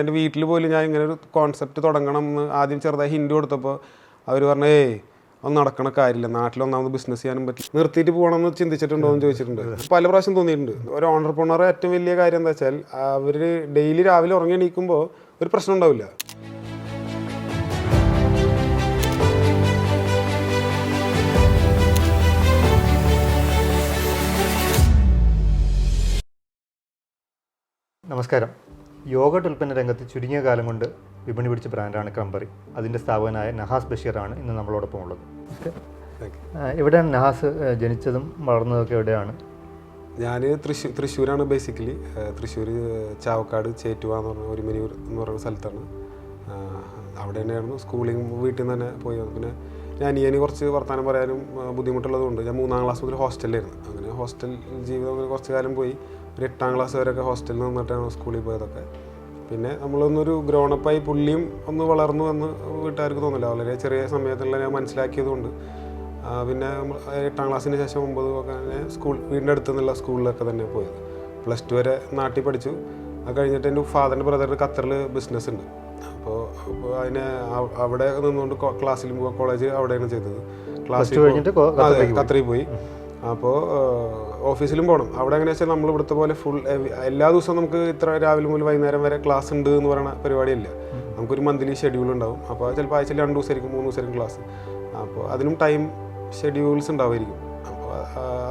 എന്റെ വീട്ടിൽ പോലും ഞാൻ ഇങ്ങനെ ഒരു കോൺസെപ്റ്റ് തുടങ്ങണം എന്ന് ആദ്യം ചെറുതായി ഹിൻഡ് കൊടുത്തപ്പോൾ അവർ പറഞ്ഞു ഏയ് ഒന്നും നടക്കണ കാര്യമില്ല. നാട്ടിലൊന്നാമത് ബിസിനസ് ചെയ്യാനും പറ്റില്ല നിർത്തിയിട്ട് പോകണമെന്ന് ചിന്തിച്ചിട്ടുണ്ടോ എന്ന് ചോദിച്ചിട്ടുണ്ട്. പല പ്രാവശ്യം തോന്നിയിട്ടുണ്ട്. ഒരു ഓണ്ടർപ്രണർ ഏറ്റവും വലിയ കാര്യം എന്താ വെച്ചാൽ അവർ ഡെയിലി രാവിലെ ഉറങ്ങി എണീക്കുമ്പോൾ ഒരു പ്രശ്നം ഉണ്ടാവില്ല. നമസ്കാരം. യോഗട്ട് ഉൽപ്പന്ന രംഗത്ത് ചുരുങ്ങിയ കാലം കൊണ്ട് വിപണി പിടിച്ച ബ്രാൻഡാണ് ക്രംബറി അതിന്റെ സ്ഥാപകനായ നഹാസ് ബഷീറാണ് ഇന്ന് നമ്മളോടൊപ്പം ഉള്ളത്. ഇവിടെ എവിടെയാണ് നഹാസ് ജനിച്ചതും വളർന്നതൊക്കെ എവിടെയാണ്? ഞാൻ തൃശ്ശൂർ തൃശ്ശൂരാണ് ബേസിക്കലി തൃശ്ശൂർ ചാവക്കാട് ചേറ്റുവ എന്ന് പറഞ്ഞ ഒരു മിനിയൂർ എന്ന് പറയുന്ന സ്ഥലത്താണ്. അവിടെ തന്നെയായിരുന്നു സ്കൂളിങ് വീട്ടിൽ നിന്ന് തന്നെ പോയി. പിന്നെ ഞാൻ അനിയന് കുറച്ച് വർത്തമാനം പറയാനും ബുദ്ധിമുട്ടുള്ളതുകൊണ്ട് ഞാൻ മൂന്നാം ക്ലാസ് മുതൽ ഹോസ്റ്റലിലായിരുന്നു അങ്ങനെ ഹോസ്റ്റൽ ജീവിതം കുറച്ച് കാലം പോയി. ഒരു എട്ടാം ക്ലാസ് വരെയൊക്കെ ഹോസ്റ്റലിൽ നിന്നിട്ടാണ് സ്കൂളിൽ പോയതൊക്കെ. പിന്നെ നമ്മളൊന്നൊരു ഗ്രോണപ്പായി പുള്ളിയും ഒന്ന് വളർന്നു എന്ന് വീട്ടുകാർക്ക് തോന്നില്ല വളരെ ചെറിയ സമയത്തുള്ള ഞാൻ മനസ്സിലാക്കിയതുകൊണ്ട്. പിന്നെ എട്ടാം ക്ലാസ്സിന് ശേഷം ഒമ്പത് ഒക്കെ സ്കൂൾ വീടിന്റെ അടുത്ത് നിന്നുള്ള സ്കൂളിലൊക്കെ തന്നെ പോയത്. പ്ലസ് ടു വരെ നാട്ടിൽ പഠിച്ചു. അത് കഴിഞ്ഞിട്ട് എന്റെ ഫാദറിന്റെ ബ്രദറിന് ഖത്തറിൽ ബിസിനസ് ഉണ്ട്. അപ്പോൾ അതിനെ അവിടെ നിന്നുകൊണ്ട് ക്ലാസ്സിലും പോവുക കോളേജ് അവിടെയാണ് ചെയ്തത്. ക്ലാസ് കഴിഞ്ഞിട്ട്. ഖത്തറിൽ പോയി. അപ്പോൾ ഓഫീസിലും പോകണം അവിടെ എങ്ങനെയാ വെച്ചാൽ നമ്മൾ ഇവിടുത്തെ പോലെ ഫുൾ എല്ലാ ദിവസവും നമുക്ക് ഇത്ര രാവിലെ മുതൽ വൈകുന്നേരം വരെ ക്ലാസ് ഉണ്ട് എന്ന് പറയുന്ന പരിപാടിയില്ല. നമുക്കൊരു മന്ത്ലി ഷെഡ്യൂൾ ഉണ്ടാവും. അപ്പോൾ ചിലപ്പോൾ ആഴ്ചയിൽ രണ്ട് ദിവസമായിരിക്കും മൂന്ന് ദിവസമായിരിക്കും ക്ലാസ് അപ്പോൾ അതിനും ടൈം ഷെഡ്യൂൾസ് ഉണ്ടാവുമായിരിക്കും അപ്പോൾ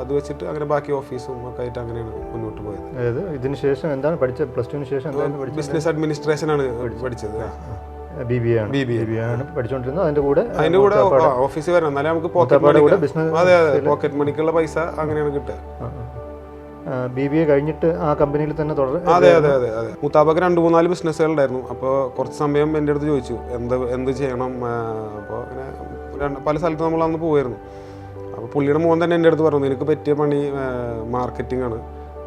അത് വെച്ചിട്ട് അങ്ങനെ ബാക്കി ഓഫീസും ഒക്കെ ആയിട്ട് അങ്ങനെയാണ് മുന്നോട്ട് പോയത്. അതായത് ഇതിന് ശേഷം എന്താണ് പഠിച്ചത്? പ്ലസ് ടുവിന് ശേഷം ബിസിനസ് അഡ്മിനിസ്ട്രേഷൻ ആണ് പഠിച്ചത്. ബി ബി ആണ്. ബി ബി ആണ് പഠിച്ചുകൊണ്ടിരുന്നത് അതിന്റെ കൂടെ അതിന്റെ കൂടെ ഓഫീസിൽ വരണം. എന്നാലേ നമുക്ക് പോക്കറ്റ് മണി അതെ അതെ പോക്കറ്റ് മണിക്കുള്ള പൈസ അങ്ങനെയാണ് കിട്ടുക. ബി ബി എ കഴിഞ്ഞിട്ട് ആ കമ്പനിയിൽ തന്നെ തുടർ അതെ അതെ അതെ അതെ. മുത്താബക്ക് രണ്ട് മൂന്നാൽ ബിസിനസ്സുകളുണ്ടായിരുന്നു അപ്പോൾ കുറച്ച് സമയം എന്റെ അടുത്ത് ചോദിച്ചു എന്ത് എന്ത് ചെയ്യണം? അപ്പോൾ അങ്ങനെ പല സ്ഥലത്ത് നമ്മൾ അന്ന് പോവായിരുന്നു. അപ്പോൾ പുള്ളിയുടെ മോൻ തന്നെ എന്റെ അടുത്ത് പറഞ്ഞു നിനക്ക് പറ്റിയ പണി മാർക്കറ്റിംഗ് ആണ്.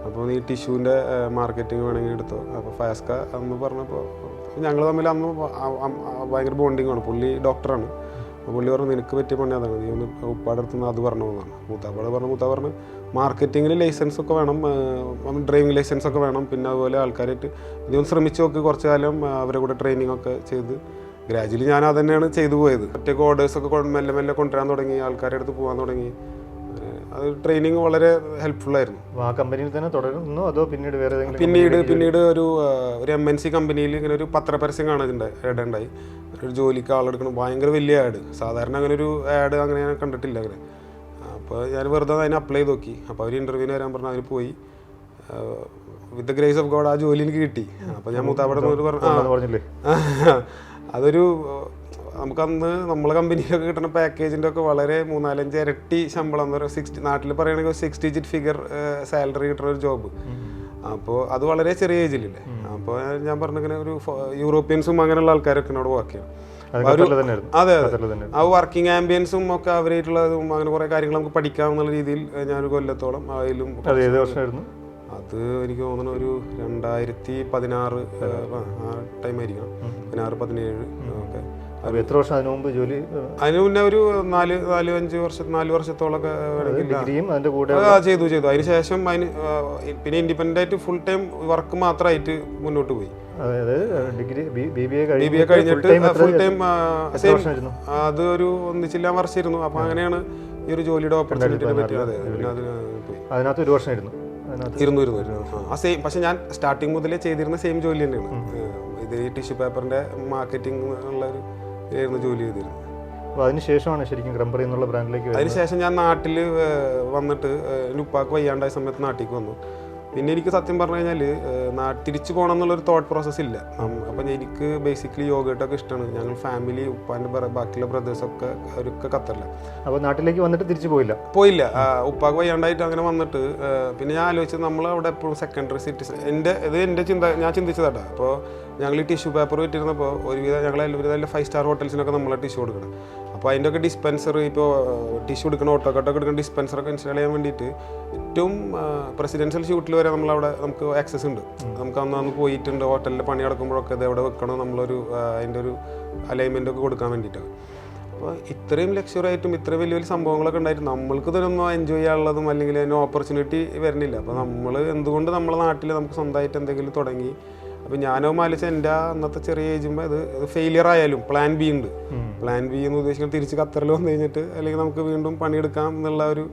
അപ്പോൾ നീ ടിഷ്യൂവിന്റെ മാർക്കറ്റിംഗ് വേണമെങ്കിൽ എടുത്തോ. അപ്പോൾ ഫാസ്ക അന്ന് പറഞ്ഞപ്പോൾ ഞങ്ങൾ തമ്മിൽ അന്ന് ഭയങ്കര ബോണ്ടിങ് ആണ്. പുള്ളി ഡോക്ടറാണ് പുള്ളി പറഞ്ഞു നിനക്ക് പറ്റിയ പണി അതാണ്. നീ ഒന്ന് ഉപ്പാടെ അടുത്ത് അത് പറഞ്ഞു എന്നാണ് മൂത്താപ്പാട് പറഞ്ഞു മൂത്താ പറഞ്ഞു മാർക്കറ്റിങ്ങിൽ ലൈസൻസ് ഒക്കെ വേണം ഡ്രൈവിംഗ് ലൈസൻസ് ഒക്കെ വേണം. പിന്നെ അതുപോലെ ആൾക്കാരായിട്ട് ഇതൊന്ന് ശ്രമിച്ചു നോക്കി. കുറച്ച് കാലം അവരെ കൂടെ ട്രെയിനിങ് ഒക്കെ ചെയ്ത് ഗ്രാജുവലി ഞാൻ അത് ചെയ്തു പോയത്. ഒറ്റയ്ക്ക് ഓർഡേഴ്സ് ഒക്കെ കൊണ്ട് മെല്ലെ മെല്ലെ കൊണ്ടുവരാൻ തുടങ്ങി. ആൾക്കാരുടെ അടുത്ത് പോകാൻ തുടങ്ങി. അത് ട്രെയിനിങ് വളരെ ഹെൽപ്ഫുൾ ആയിരുന്നു. ആ കമ്പനിയിൽ തന്നെ തുടരുന്നു അതോ പിന്നീട് വേറെ ഏതെങ്കിലും പിന്നീട് പിന്നീട് ഒരു ഒരു എം എൻ സി കമ്പനിയിൽ ഇങ്ങനെ ഒരു പത്രപരസ്യം ആഡ് ഉണ്ടായി. ഒരു ജോലിക്ക് ആളെടുക്കണം ഭയങ്കര വലിയ ആഡ് സാധാരണ അങ്ങനെ ഒരു ആഡ് അങ്ങനെ ഞാൻ കണ്ടിട്ടില്ല അങ്ങനെ. അപ്പോൾ ഞാൻ വെറുതെ അതിന് അപ്ലൈ ചെയ്ത് നോക്കി. അപ്പോൾ അവർ ഇന്റർവ്യൂവിന് വരാൻ പറഞ്ഞു അതിന് പോയി. With the grace of God ആ ജോലി എനിക്ക് കിട്ടി. അപ്പോൾ ഞാൻ മൂത്താവിടെ നിന്ന് പറഞ്ഞു അതൊരു നമുക്കന്ന് നമ്മളെ കമ്പനിയിലൊക്കെ കിട്ടുന്ന പാക്കേജിന്റെ ഒക്കെ വളരെ മൂന്നാലഞ്ച് ഇരട്ടി ശമ്പളം എന്ന് പറയുക സിക്സ്റ്റി നാട്ടിൽ പറയുകയാണെങ്കിൽ സിക്സ് ഡിജിറ്റ് ഫിഗർ സാലറി കിട്ടുന്ന ഒരു ജോബ് അപ്പോൾ അത് വളരെ ചെറിയ ഏജിലില്ലേ അപ്പോൾ ഞാൻ പറഞ്ഞിങ്ങനെ ഒരു യൂറോപ്യൻസും അങ്ങനെയുള്ള ആൾക്കാരൊക്കെ എന്നോട് വർക്ക് ചെയ്യണം അത് അതെ ആ വർക്കിംഗ് ആംബിയൻസും ഒക്കെ അവരായിട്ടുള്ളതും അങ്ങനെ കുറെ കാര്യങ്ങൾ നമുക്ക് പഠിക്കാമെന്നുള്ള രീതിയിൽ ഞാൻ ഒരു കൊല്ലത്തോളം അതിലും അത് എനിക്ക് തോന്നുന്നു ഒരു രണ്ടായിരത്തി പതിനാറ് ആ ടൈം ആയിരിക്കണം. പതിനാറ് പതിനേഴ് ഒക്കെ. അപ്പോൾ എത്ര വർഷം അതിനു മുമ്പ് ജോലി അതിന് മുന്നേ ഒരു നാല് നാല് അഞ്ച് വർഷം നാല് വർഷത്തോളൊക്കെ ഡിഗ്രിയും അതിന്റെ കൂടെ ചെയ്തു ചെയ്തു. അതിന് ശേഷം അതിന് പിന്നെ ഇൻഡിപെൻഡന്റ് ആയിട്ട് ഫുൾ ടൈം വർക്ക് മാത്രമായിട്ട് മുന്നോട്ട് പോയി. അതായത് ഡിഗ്രി ബി ബി എ കഴിഞ്ഞിട്ട് ഫുൾ ടൈം എത്ര അത് ഒരു ഒന്നിച്ചില്ല വർഷമായിരുന്നു അപ്പോൾ അങ്ങനെയാണ് ഈ ഒരു ജോലിയുടെ ഓപ്പർച്യൂണിറ്റിനെ പറ്റി അതെ അതിനകത്ത് ഒരു വർഷമായിരുന്നു. ഇരുന്നു ഇരുന്നു ആ, സെയിം പക്ഷെ ഞാൻ സ്റ്റാർട്ടിങ് മുതലേ ചെയ്തിരുന്ന സെയിം ജോലി തന്നെയാണ്. ഇത് ടിഷ്യൂ പേപ്പറിന്റെ മാർക്കറ്റിംഗ് ഉള്ള ഒരു ആയിരുന്നു ജോലി ചെയ്തിരുന്നത് അപ്പോൾ അതിന് ശേഷമാണ് ശരിക്കും ക്രംബറി എന്നുള്ള ബ്രാൻഡിലേക്ക് അതിനുശേഷം ഞാൻ നാട്ടിൽ വന്നിട്ട് ഉപ്പാക്ക് വയ്യാണ്ടായ സമയത്ത് നാട്ടിലേക്ക് വന്നു. പിന്നെ എനിക്ക് സത്യം പറഞ്ഞു കഴിഞ്ഞാൽ തിരിച്ചു പോകണം എന്നുള്ളൊരു തോട്ട് പ്രോസസ്സ് ഇല്ല. അപ്പം എനിക്ക് ബേസിക്കലി യോഗയിട്ടൊക്കെ ഇഷ്ടമാണ് ഞങ്ങൾ ഫാമിലി ഉപ്പാന്റെ ബാക്കിയുള്ള ബ്രദേഴ്സൊക്കെ അവരൊക്കെ ഖത്തറില്ല അപ്പോൾ നാട്ടിലേക്ക് വന്നിട്ട് തിരിച്ചു പോയില്ല? പോയില്ല. ഉപ്പാക്ക് വയ്യാണ്ടായിട്ട് അങ്ങനെ വന്നിട്ട് പിന്നെ ഞാൻ ആലോചിച്ചത് നമ്മൾ അവിടെ എപ്പോഴും സെക്കൻഡറി സിറ്റിസൺ എന്റെ ഇത് എന്റെ ചിന്ത ഞാൻ ചിന്തിച്ചതാട്ടാ. അപ്പോൾ ഞങ്ങൾ ഈ ടിഷ്യൂ പേപ്പർ വിറ്റിരുന്നപ്പോൾ ഒരുവിധം ഞങ്ങൾ ഒരുവിധം ഫൈവ് സ്റ്റാർ ഹോട്ടൽസിനൊക്കെ നമ്മളെ ടിഷ്യൂ കൊടുക്കണം. അപ്പോൾ അതിന്റെ ഒക്കെ ഡിസ്പെൻസർ ഇപ്പോൾ ടിഷ്യൂ എടുക്കുന്ന ഓട്ടോക്കട്ടൊക്കെ എടുക്കുന്ന ഡിസ്പെൻസറൊക്കെ ഇൻസ്റ്റാൾ ചെയ്യാൻ വേണ്ടിയിട്ട് ഏറ്റവും പ്രസിഡൻഷ്യൽ ഷൂട്ടിൽ വരെ നമ്മളവിടെ നമുക്ക് ആക്സസ് ഉണ്ട്. നമുക്ക് അന്ന് അന്ന് പോയിട്ടുണ്ട് ഹോട്ടലിൽ പണി നടക്കുമ്പോഴൊക്കെ ഇത് എവിടെ വെക്കണം നമ്മളൊരു അതിന്റെ ഒരു അലൈൻമെന്റ് ഒക്കെ കൊടുക്കാൻ വേണ്ടിയിട്ടൊക്കെ അപ്പോൾ ഇത്രയും ലക്ഷ്യമായിട്ടും ഇത്രയും വലിയ വലിയ സംഭവങ്ങളൊക്കെ ഉണ്ടായിട്ട് നമ്മൾക്ക് ഇതിനൊന്നും എൻജോയ് ചെയ്യാനുള്ളതും അല്ലെങ്കിൽ അതിന് ഓപ്പർച്യൂണിറ്റി വരുന്നില്ല. അപ്പോൾ നമ്മൾ എന്തുകൊണ്ട് നമ്മളെ നാട്ടിൽ നമുക്ക് സ്വന്തമായിട്ട് എന്തെങ്കിലും തുടങ്ങി അപ്പോൾ ഞാനോ മാലിച്ച എന്റെ അന്നത്തെ ചെറിയ ഏജുമ്പോൾ അത് ഫെയിലിയർ ആയാലും പ്ലാൻ ബി ഉണ്ട്. പ്ലാൻ ബി എന്ന് ഉദ്ദേശിക്കുന്നത് തിരിച്ച് ഖത്തറിൽ വന്നു കഴിഞ്ഞിട്ട് അല്ലെങ്കിൽ നമുക്ക് വീണ്ടും പണിയെടുക്കാം എന്നുള്ള ഒരു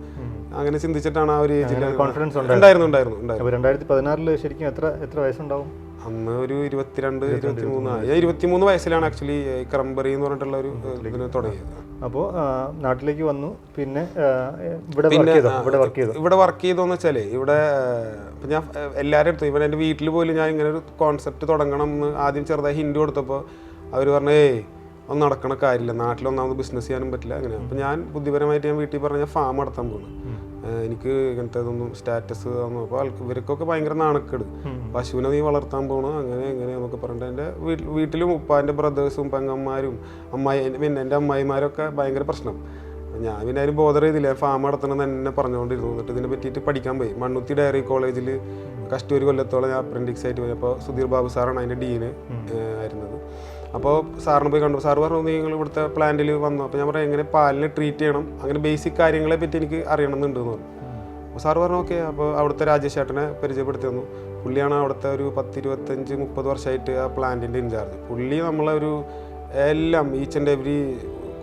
അങ്ങനെ ചിന്തിച്ചിട്ടാണ് ആ ഒരു ഏജിൽ കോൺഫിഡൻസ് ഉണ്ടായിരുന്നു. ഉണ്ടായിരുന്നു ഉണ്ടായിരുന്നു രണ്ടായിരത്തി പതിനാറിൽ ശരിക്കും എത്ര എത്ര വയസ്സുണ്ടാവും? അന്ന് ഒരു ഇരുപത്തിരണ്ട് ഇരുപത്തിമൂന്ന്. ഞാൻ ഇരുപത്തിമൂന്ന് വയസ്സിലാണ് ആക്ച്വലി ക്രംബറി എന്ന് പറഞ്ഞിട്ടുള്ള ഒരു ഇതിന് തുടങ്ങിയത്. അപ്പോൾ നാട്ടിലേക്ക് വന്നു. പിന്നെ ഇവിടെ വർക്ക് ചെയ്തോ? ഇവിടെ വർക്ക് ചെയ്തു? ഇവിടെ വർക്ക് ചെയ്തോന്ന് വെച്ചാലേ ഇവിടെ ഞാൻ എല്ലാരും എല്ലാവരും അടുത്ത് ഇവിടെ എന്റെ വീട്ടിൽ പോലും ഞാൻ ഇങ്ങനെ ഒരു കോൺസെപ്റ്റ് തുടങ്ങണം എന്ന് ആദ്യം ചെറുതായി ഹിന്ദു കൊടുത്തപ്പോൾ അവർ പറഞ്ഞു ഏയ് ഒന്നും നടക്കണ കാര്യമില്ല. നാട്ടിലൊന്നാമത് ബിസിനസ് ചെയ്യാനും പറ്റില്ല. അങ്ങനെ. അപ്പോൾ ഞാൻ ബുദ്ധിപരമായിട്ട് ഞാൻ വീട്ടിൽ പറഞ്ഞ ഫാം നടത്താൻ പോകുന്നു എനിക്ക് ഇങ്ങനത്തെ ഇതൊന്നും സ്റ്റാറ്റസ് അപ്പോൾ ഇവർക്കൊക്കെ ഭയങ്കര നാണക്കേട്. പശുവിനെ നീ വളർത്താൻ പോകണം അങ്ങനെ എങ്ങനെ എന്നൊക്കെ പറഞ്ഞിട്ട് എന്റെ വീട്ടിൽ വീട്ടിലും ഉപ്പാന്റെ ബ്രദേഴ്സും പെങ്ങന്മാരും അമ്മായി പിന്നെ എന്റെ അമ്മായിമാരൊക്കെ ഭയങ്കര പ്രശ്നം. ഞാൻ പിന്നെ ആരും ബോധർ ചെയ്തില്ല. ഫാം നടത്തണം എന്ന് തന്നെ പറഞ്ഞുകൊണ്ടിരുന്നു. എന്നിട്ട് ഇതിനെ പറ്റിയിട്ട് പഠിക്കാൻ പോയി. മണ്ണുത്തി ഡയറി കോളേജിൽ കസ്റ്റൂരി കൊല്ലത്തോളം ഞാൻ അപ്രന്റിക്സ് ആയിട്ട് പോയി. അപ്പോൾ സുധീർ ബാബു സാറാണ് അതിന്റെ ഡീന് ആയിരുന്നത്. അപ്പോൾ സാറിന് പോയി കണ്ടു സാർ പറഞ്ഞു നിങ്ങൾ ഇവിടുത്തെ പ്ലാന്റിൽ വന്നു. അപ്പോൾ ഞാൻ പറഞ്ഞു എങ്ങനെ പാലിനെ ട്രീറ്റ് ചെയ്യണം? അങ്ങനെ ബേസിക് കാര്യങ്ങളെ പറ്റി എനിക്ക് അറിയണമെന്നുണ്ട് എന്ന് പറഞ്ഞു. അപ്പോൾ സാർ പറഞ്ഞു ഓക്കെ. അപ്പോൾ അവിടുത്തെ രാജേഷ് ചേട്ടനെ പരിചയപ്പെടുത്തി തന്നു. പുള്ളിയാണ് അവിടുത്തെ ഒരു പത്ത് ഇരുപത്തഞ്ച് മുപ്പത് വർഷമായിട്ട് ആ പ്ലാന്റിന്റെ ഇൻചാർജ് പുള്ളി നമ്മളെ ഒരു എല്ലാം each and every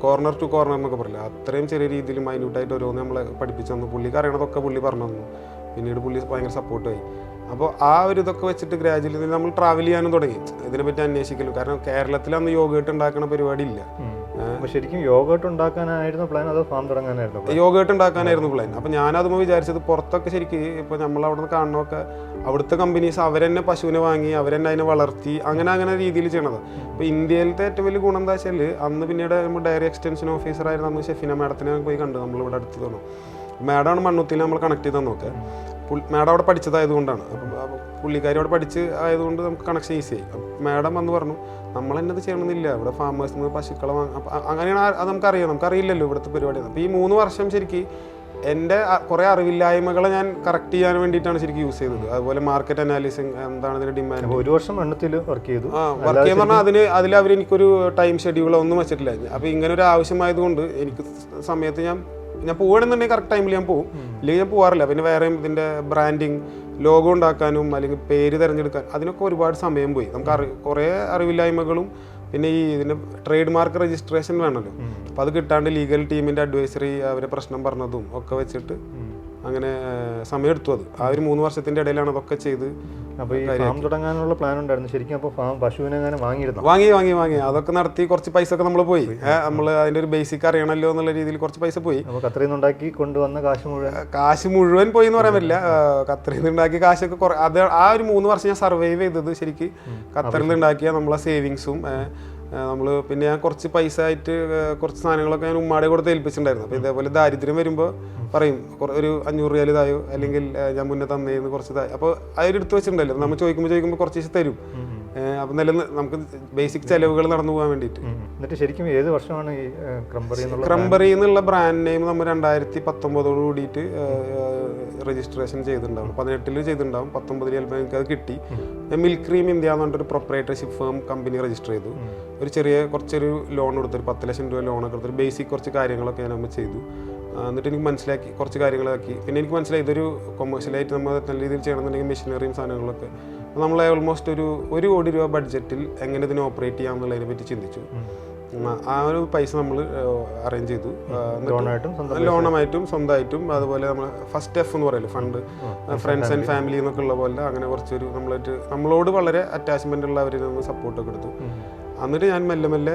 corner to corner എന്നൊക്കെ പറയില്ല അത്രയും ചെറിയ രീതിയിൽ മൈന്യൂട്ടായിട്ട് ഓരോന്ന് നമ്മളെ പഠിപ്പിച്ചു തന്നു. പുള്ളിക്ക് അറിയണതൊക്കെ പുള്ളി പറഞ്ഞു തന്നു. പിന്നീട് പുള്ളി ഭയങ്കര സപ്പോർട്ടായി അപ്പോൾ ആ ഒരു ഇതൊക്കെ വെച്ചിട്ട് ഗ്രാജുവലി നമ്മൾ ട്രാവൽ ചെയ്യാനും തുടങ്ങി. ഇതിനെപ്പറ്റി അന്വേഷിക്കലും. കാരണം കേരളത്തിൽ അന്ന് യോഗേട്ട് ഉണ്ടാക്കുന്ന പരിപാടി ഇല്ല ശരിക്കും യോഗേട്ട് ഉണ്ടാക്കാനായിരുന്നു പ്ലാൻ അതോ ഫാം തുടങ്ങാനായിരുന്നു യോഗേട്ട് ഉണ്ടാക്കാനായിരുന്നു പ്ലാൻ അപ്പം ഞാനതുമ്പോൾ വിചാരിച്ചത് പുറത്തൊക്കെ ശരിക്കും ഇപ്പോൾ നമ്മൾ അവിടെ നിന്ന് കാണണമൊക്കെ അവിടുത്തെ കമ്പനീസ് അവരെന്നെ പശുവിനെ വാങ്ങി അവരെന്നെ അതിനെ വളർത്തി അങ്ങനെ അങ്ങനെ രീതിയിൽ ചെയ്യണത്. അപ്പോൾ ഇന്ത്യയിലത്തെ ഏറ്റവും വലിയ ഗുണം എന്താ വെച്ചാൽ അന്ന് പിന്നീട് നമ്മൾ ഡയറി എക്സ്റ്റൻഷൻ ഓഫീസർ ആയിരുന്നു അന്ന് ഷെഫിന മാഡത്തിനെ പോയി കണ്ടു. നമ്മളിവിടെ അടുത്ത് തോന്നും മാഡമാണ് മണ്ണുത്തിൽ നമ്മൾ കണക്ട് ചെയ്ത് തന്നൊക്കെ മാഡം അവിടെ പഠിച്ചതായതുകൊണ്ടാണ്. അപ്പം പുള്ളിക്കാരി അവിടെ പഠിച്ച് ആയതുകൊണ്ട് നമുക്ക് കണക്ഷൻ ഈസി ആയി. മാഡം വന്ന് പറഞ്ഞു നമ്മൾ തന്നെ ഇത് ചെയ്യണമെന്നില്ല ഇവിടെ ഫാമേഴ്സിൽ നിന്ന് പശുക്കളെ വാങ്ങാം അങ്ങനെയാണ് അത് നമുക്കറിയാം. നമുക്കറിയില്ലല്ലോ ഇവിടുത്തെ പരിപാടി. അപ്പോൾ ഈ മൂന്ന് വർഷം ശരിക്ക് എന്റെ കുറേ അറിവില്ലായ്മകളെ ഞാൻ കറക്റ്റ് ചെയ്യാൻ വേണ്ടിയിട്ടാണ് ശരിക്കും യൂസ് ചെയ്തത്. അതുപോലെ മാർക്കറ്റ് അനാലിസിങ് എന്താണ് ഇതിന്റെ ഡിമാൻഡ് ഒരു വർഷം എണ്ണത്തിൽ വർക്ക് ചെയ്തു. ആ വർക്ക് ചെയ്യാൻ പറഞ്ഞാൽ അതിന് അതിൽ അവർ എനിക്കൊരു ടൈം ഷെഡ്യൂളോ ഒന്നും വെച്ചിട്ടില്ല. അപ്പോൾ ഇങ്ങനെ ഒരു ആവശ്യമായതുകൊണ്ട് എനിക്ക് സമയത്ത് ഞാൻ ഞാൻ പോവുകയാണെന്നുണ്ടെങ്കിൽ കറക്റ്റ് ടൈമിൽ ഞാൻ പോകും അല്ലെങ്കിൽ ഞാൻ പോകാറില്ല പിന്നെ വേറെ ഇതിന്റെ ബ്രാൻഡിങ് ലോഗോ ഉണ്ടാക്കാനും അല്ലെങ്കിൽ പേര് തിരഞ്ഞെടുക്കാൻ അതിനൊക്കെ ഒരുപാട് സമയം പോയി. നമുക്ക് അറി കുറേ അറിവില്ലായ്മകളും പിന്നെ ഈ ഇതിന്റെ ട്രേഡ് മാർക്ക് രജിസ്ട്രേഷൻ വേണമല്ലോ അപ്പോൾ അത് കിട്ടാണ്ട് ലീഗൽ ടീമിന്റെ അഡ്വൈസറി അവരെ പ്രശ്നം പറഞ്ഞതും ഒക്കെ വെച്ചിട്ട് അങ്ങനെ സമയമെടുത്തു സമയം എടുത്തു അത്. ആ ഒരു മൂന്ന് വർഷത്തിന്റെ ഇടയിലാണ് അതൊക്കെ ചെയ്ത് അപ്പോൾ ഈ ഫാം തുടങ്ങാനുള്ള പ്ലാൻ ഉണ്ടായിരുന്നു. ശരിക്കും അപ്പോൾ ഫാം പശുവിനെ അങ്ങനെ വാങ്ങിയിരുന്നു? വാങ്ങി വാങ്ങി വാങ്ങി. അതൊക്കെ നടത്തി കുറച്ച് പൈസ ഒക്കെ നമ്മൾ പോയി. നമ്മൾ അതിന്റെ ഒരു ബേസിക് അറിയണമല്ലോ എന്നുള്ള രീതിയിൽ കുറച്ച് പൈസ പോയി. അപ്പോൾ ഉണ്ടാക്കി കൊണ്ടുവന്ന കാശ് മുഴുവൻ? കാശ് മുഴുവൻ പോയി എന്ന് പറയാൻ പറ്റില്ല. ഖത്തറിൽ ഉണ്ടാക്കി കാശൊക്കെ അത് ആ ഒരു മൂന്ന് വർഷം ഞാൻ സർവൈവ് ചെയ്തത് ശരിക്ക് ഖത്തറിൽ നിന്ന് ഉണ്ടാക്കിയ നമ്മളെ സേവിങ്സും നമ്മൾ പിന്നെ ഞാൻ കുറച്ച് പൈസ ആയിട്ട് കുറച്ച് സാധനങ്ങളൊക്കെ ഞാൻ ഉമ്മാടെ കൊടുത്ത് ഏൽപ്പിച്ചിട്ടുണ്ടായിരുന്നു അപ്പോൾ ഇതേപോലെ ദാരിദ്ര്യം വരുമ്പോൾ പറയും ഒരു അഞ്ഞൂറ് രൂപയിൽ ഇതായോ അല്ലെങ്കിൽ ഞാൻ മുന്നേ തന്നേന്ന് കുറച്ച് ഇതായി അപ്പോൾ അതിലെടുത്ത് വെച്ചിട്ടുണ്ടല്ലോ നമ്മൾ ചോദിക്കുമ്പോൾ ചോദിക്കുമ്പോൾ കുറച്ച് തരും. അപ്പം നില നമുക്ക് ബേസിക് ചെലവുകൾ നടന്നു പോകാൻ വേണ്ടിയിട്ട്. എന്നിട്ട് ശരിക്കും ഏത് വർഷമാണ് ഈ ക്രംബറി എന്നുള്ള ക്രംബറി എന്നുള്ള ബ്രാൻഡ് നെയിം നമ്മൾ രണ്ടായിരത്തി പത്തൊമ്പതോട് കൂടിയിട്ട് രജിസ്ട്രേഷൻ ചെയ്തിട്ടുണ്ടാവും. പതിനെട്ടിൽ ചെയ്തിട്ടുണ്ടാവും. പത്തൊമ്പതിൽ ചിലപ്പോൾ എനിക്ക് അത് കിട്ടി. മിൽക്ക് ക്രീം ഇന്ത്യ എന്ന് പറഞ്ഞിട്ടൊരു പ്രൊപ്പറേറ്റർഷിപ്പ് ഫേം കമ്പനി രജിസ്റ്റർ ചെയ്തു. ഒരു ചെറിയ കുറച്ചൊരു ലോൺ കൊടുത്തൊരു പത്ത് ലക്ഷം രൂപ ലോണൊക്കെ കൊടുത്തൊരു ബേസിക് കുറച്ച് കാര്യങ്ങളൊക്കെ ഞാൻ നമ്മൾ ചെയ്തു. എന്നിട്ട് എനിക്ക് മനസ്സിലാക്കി കുറച്ച് കാര്യങ്ങളാക്കി. പിന്നെ എനിക്ക് മനസ്സിലായി ഇതൊരു കൊമേഴ്ഷ്യലായിട്ട് നമ്മൾ നല്ല രീതിയിൽ ചെയ്യണമെന്നുണ്ടെങ്കിൽ മെഷീനറിയും സാധനങ്ങളൊക്കെ നമ്മൾ ഓൾമോസ്റ്റ് ഒരു ഒരു കോടി രൂപ ബഡ്ജറ്റിൽ എങ്ങനെ ഇതിനെ ഓപ്പറേറ്റ് ചെയ്യാം എന്നുള്ളതിനെ പറ്റി ചിന്തിച്ചു. ആ ഒരു പൈസ നമ്മൾ അറേഞ്ച് ചെയ്തു. ലോണമായിട്ടും സ്വന്തമായിട്ടും അതുപോലെ നമ്മൾ ഫസ്റ്റ് എഫ് എന്ന് പറയില്ലേ ഫണ്ട് ഫ്രണ്ട്സ് ആൻഡ് ഫാമിലി എന്നൊക്കെ ഉള്ള പോലെ അങ്ങനെ കുറച്ചൊരു നമ്മളായിട്ട് നമ്മളോട് വളരെ അറ്റാച്ച്മെന്റ് ഉള്ളവരിൽ നിന്ന് സപ്പോർട്ടൊക്കെ എടുത്തു. എന്നിട്ട് ഞാൻ മെല്ലെ മെല്ലെ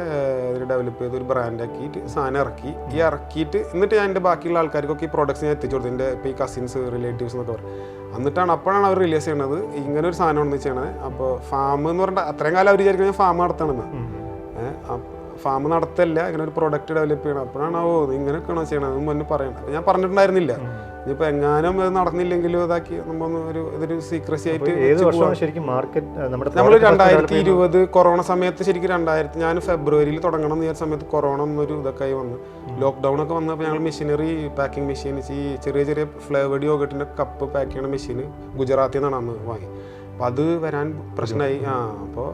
ഇതിന് ഡെവലപ്പ് ചെയ്ത് ഒരു ബ്രാൻഡ് ആക്കിയിട്ട് സാധനം ഇറക്കി. ഈ ഇറക്കിയിട്ട് എന്നിട്ട് ഞാൻ എന്റെ ബാക്കിയുള്ള ആൾക്കാർക്കൊക്കെ ഈ പ്രോഡക്റ്റ്സ് ഞാൻ എത്തിച്ചു കൊടുത്തു. എന്റെ ഇപ്പോൾ ഈ കസിൻസ് റിലേറ്റീവ്സ് എന്നൊക്കെ പറയും. എന്നിട്ടാണ് അപ്പോഴാണ് അവർ റിലീസ് ചെയ്യണത്. ഇങ്ങനെ ഒരു സാധനമാണ് ചെയ്യണത് അപ്പോൾ ഫാം എന്ന് പറഞ്ഞാൽ അത്രയും കാലം അവർ വിചാരിക്കുന്നത് ഫാം നടത്തണമെന്ന്. ഫാം നടത്തല്ല ഇങ്ങനെ ഒരു പ്രോഡക്റ്റ് ഡെവലപ്പ് ചെയ്യണം. അപ്പോഴാണ് ഓ ഇങ്ങനെയൊക്കെയാണോ ചെയ്യണത് മുന്നേ പറയണം. ഞാൻ പറഞ്ഞിട്ടുണ്ടായിരുന്നില്ല. ഇനിയിപ്പോൾ എങ്ങാനും അത് നടന്നില്ലെങ്കിലും ഇതാക്കി നമ്മൊന്ന് ഒരു ഇതൊരു സീക്രസി ആയിട്ട് നമ്മൾ രണ്ടായിരത്തി ഇരുപത് കൊറോണ സമയത്ത് ശരിക്കും രണ്ടായിരത്തി ഞാൻ ഫെബ്രുവരിയിൽ തുടങ്ങണം എന്ന് സമയത്ത് കൊറോണ എന്നൊരു ഇതൊക്കെ ആയി വന്നു. ലോക്ക്ഡൗൺ ഒക്കെ വന്നപ്പോൾ ഞങ്ങൾ മെഷീനറി പാക്കിംഗ് മെഷീൻ ഈ ചെറിയ ചെറിയ ഫ്ലേവേഡ് യോഗട്ടിന്റെ കപ്പ് പാക്ക് ചെയ്യണ മെഷീൻ ഗുജറാത്തിൽ നിന്നാണ് അന്ന് വാങ്ങി. അപ്പോൾ അത് വരാൻ പ്രശ്നമായി ആ അപ്പോൾ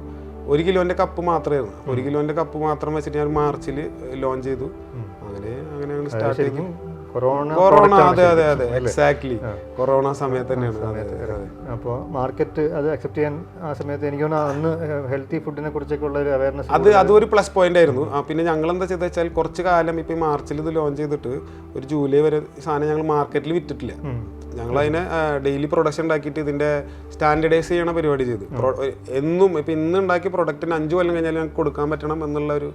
ഒരു കിലോന്റെ കപ്പ് മാത്രമായിരുന്നു ഒരു കിലോന്റെ കപ്പ് മാത്രം വെച്ചിട്ട് ഞാൻ മാർച്ചിൽ ലോഞ്ച് ചെയ്തു. അങ്ങനെ അങ്ങനെ അങ്ങനെ സ്റ്റാർട്ട് ചെയ്തു. കൊറോണ കൊറോണ അതെ അതെ അതെ. എക്സാക്ട്ലി കൊറോണ സമയത്ത് തന്നെയാണ്. അപ്പോൾ മാർക്കറ്റ് അത് അക്സെപ്റ്റ് ചെയ്യാൻ ആ സമയത്ത് എനിക്ക് തോന്നുന്നു അന്ന് ഹെൽത്തി ഫുഡിനെ കുറിച്ചൊക്കെ ഉള്ള ഒരു അവയർനെസ് അത് അതൊരു പ്ലസ് പോയിന്റ് ആയിരുന്നു. പിന്നെ ഞങ്ങൾ എന്താ ചെയ്തത് വെച്ചാൽ കുറച്ച് കാലം ഇപ്പൊ ഈ മാർച്ചിൽ ഇത് ലോഞ്ച് ചെയ്തിട്ട് ഒരു ജൂലൈ വരെ സാധനം ഞങ്ങൾ മാർക്കറ്റിൽ വിറ്റിട്ടില്ല. ഞങ്ങൾ അതിനെ ഡെയിലി പ്രൊഡക്ഷൻ ഉണ്ടാക്കിയിട്ട് ഇതിന്റെ സ്റ്റാൻഡേർഡൈസ് ചെയ്യണ പരിപാടി ചെയ്തു. എന്നും ഇപ്പൊ ഇന്ന് ഉണ്ടാക്കിയ പ്രൊഡക്റ്റിന് അഞ്ചു കൊല്ലം കഴിഞ്ഞാൽ ഞങ്ങൾക്ക് കൊടുക്കാൻ പറ്റണം എന്നുള്ള ഒരു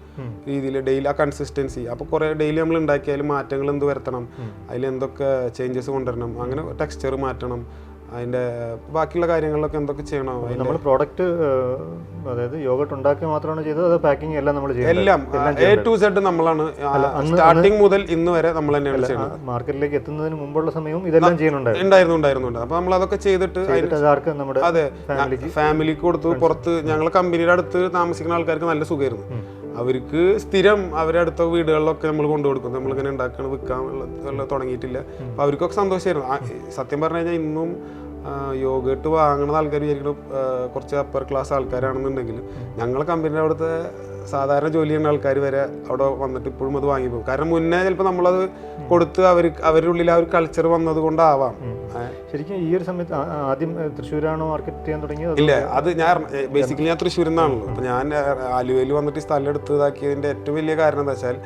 രീതിയിൽ ഡെയിലി ആ കൺസിസ്റ്റൻസി അപ്പോൾ കുറേ ഡെയിലി നമ്മൾ ഉണ്ടാക്കിയാൽ മാറ്റങ്ങൾ എന്ത് വരുത്തണം? അതിൽ എന്തൊക്കെ ചേഞ്ചസ് കൊണ്ടുവരണം? അങ്ങനെ ടെക്സ്ചർ മാറ്റണം. അതിന്റെ ബാക്കിയുള്ള കാര്യങ്ങളിലൊക്കെ എന്തൊക്കെ ചെയ്യണം നമ്മൾ പ്രോഡക്റ്റ് അതായത് യോഗട്ട് ഉണ്ടാക്കി മാത്രമാണ് ചെയ്തത് അത് പാക്കിംഗ് എല്ലാം നമ്മൾ ചെയ്യുന്നത്? എല്ലാം എ ടു സെഡ് നമ്മളാണ് സ്റ്റാർട്ടിങ് മുതൽ ഇന്ന് വരെ നമ്മൾ തന്നെയാണ് ചെയ്യുന്നത്. മാർക്കറ്റിലേക്ക് എത്തുന്നതിന് മുമ്പുള്ള സമയവും ഇതെല്ലാം ചെയ്യുന്നുണ്ടായിരുന്നു. ഉണ്ടായിരുന്നു ഉണ്ടായിരുന്നു അപ്പോൾ അപ്പൊ നമ്മൾ അതൊക്കെ ചെയ്തിട്ട് നമ്മുടെ അതെ ഫാമിലിക്ക് കൊടുത്തു പുറത്ത് ഞങ്ങൾ കമ്പനിയുടെ അടുത്ത് താമസിക്കുന്ന ആൾക്കാർക്ക് നല്ല സുഖമായിരുന്നു അവർക്ക് സ്ഥിരം അവരുടെ അടുത്ത വീടുകളിലൊക്കെ നമ്മൾ കൊണ്ടു കൊടുക്കും. നമ്മളിങ്ങനെ ഉണ്ടാക്കണം വിൽക്കാൻ തുടങ്ങിയിട്ടില്ല. അപ്പൊ അവർക്കൊക്കെ സന്തോഷമായിരുന്നു സത്യം പറഞ്ഞു കഴിഞ്ഞാൽ ഇന്നും യോഗട്ട് വാങ്ങുന്ന ആൾക്കാർ വിചാരിക്കണം കുറച്ച് അപ്പർ ക്ലാസ് ആൾക്കാരാണെന്നുണ്ടെങ്കിൽ. ഞങ്ങളെ കമ്പനിയുടെ അവിടുത്തെ സാധാരണ ജോലി ചെയ്യുന്ന ആൾക്കാർ വരെ അവിടെ വന്നിട്ട് ഇപ്പോഴും അത് വാങ്ങി പോകും. കാരണം മുന്നേ ചിലപ്പോൾ നമ്മളത് കൊടുത്ത് അവർ അവരുടെ ഉള്ളിൽ ആ ഒരു കൾച്ചർ വന്നത് കൊണ്ടാവാം. ശരിക്കും ഈ ഒരു സമയത്ത് ആദ്യം തൃശ്ശൂരാണോ മാർക്കറ്റ് ചെയ്യാൻ തുടങ്ങിയത് ഇല്ല അത് ഞാൻ ബേസിക്കലി ഞാൻ തൃശ്ശൂരിൽ നിന്നാണല്ലോ അപ്പൊ ഞാൻ ആലുവയിൽ വന്നിട്ട് ഈ സ്ഥലം എടുത്തതാക്കിയതിന്റെ ഏറ്റവും വലിയ കാരണം എന്താ വെച്ചാൽ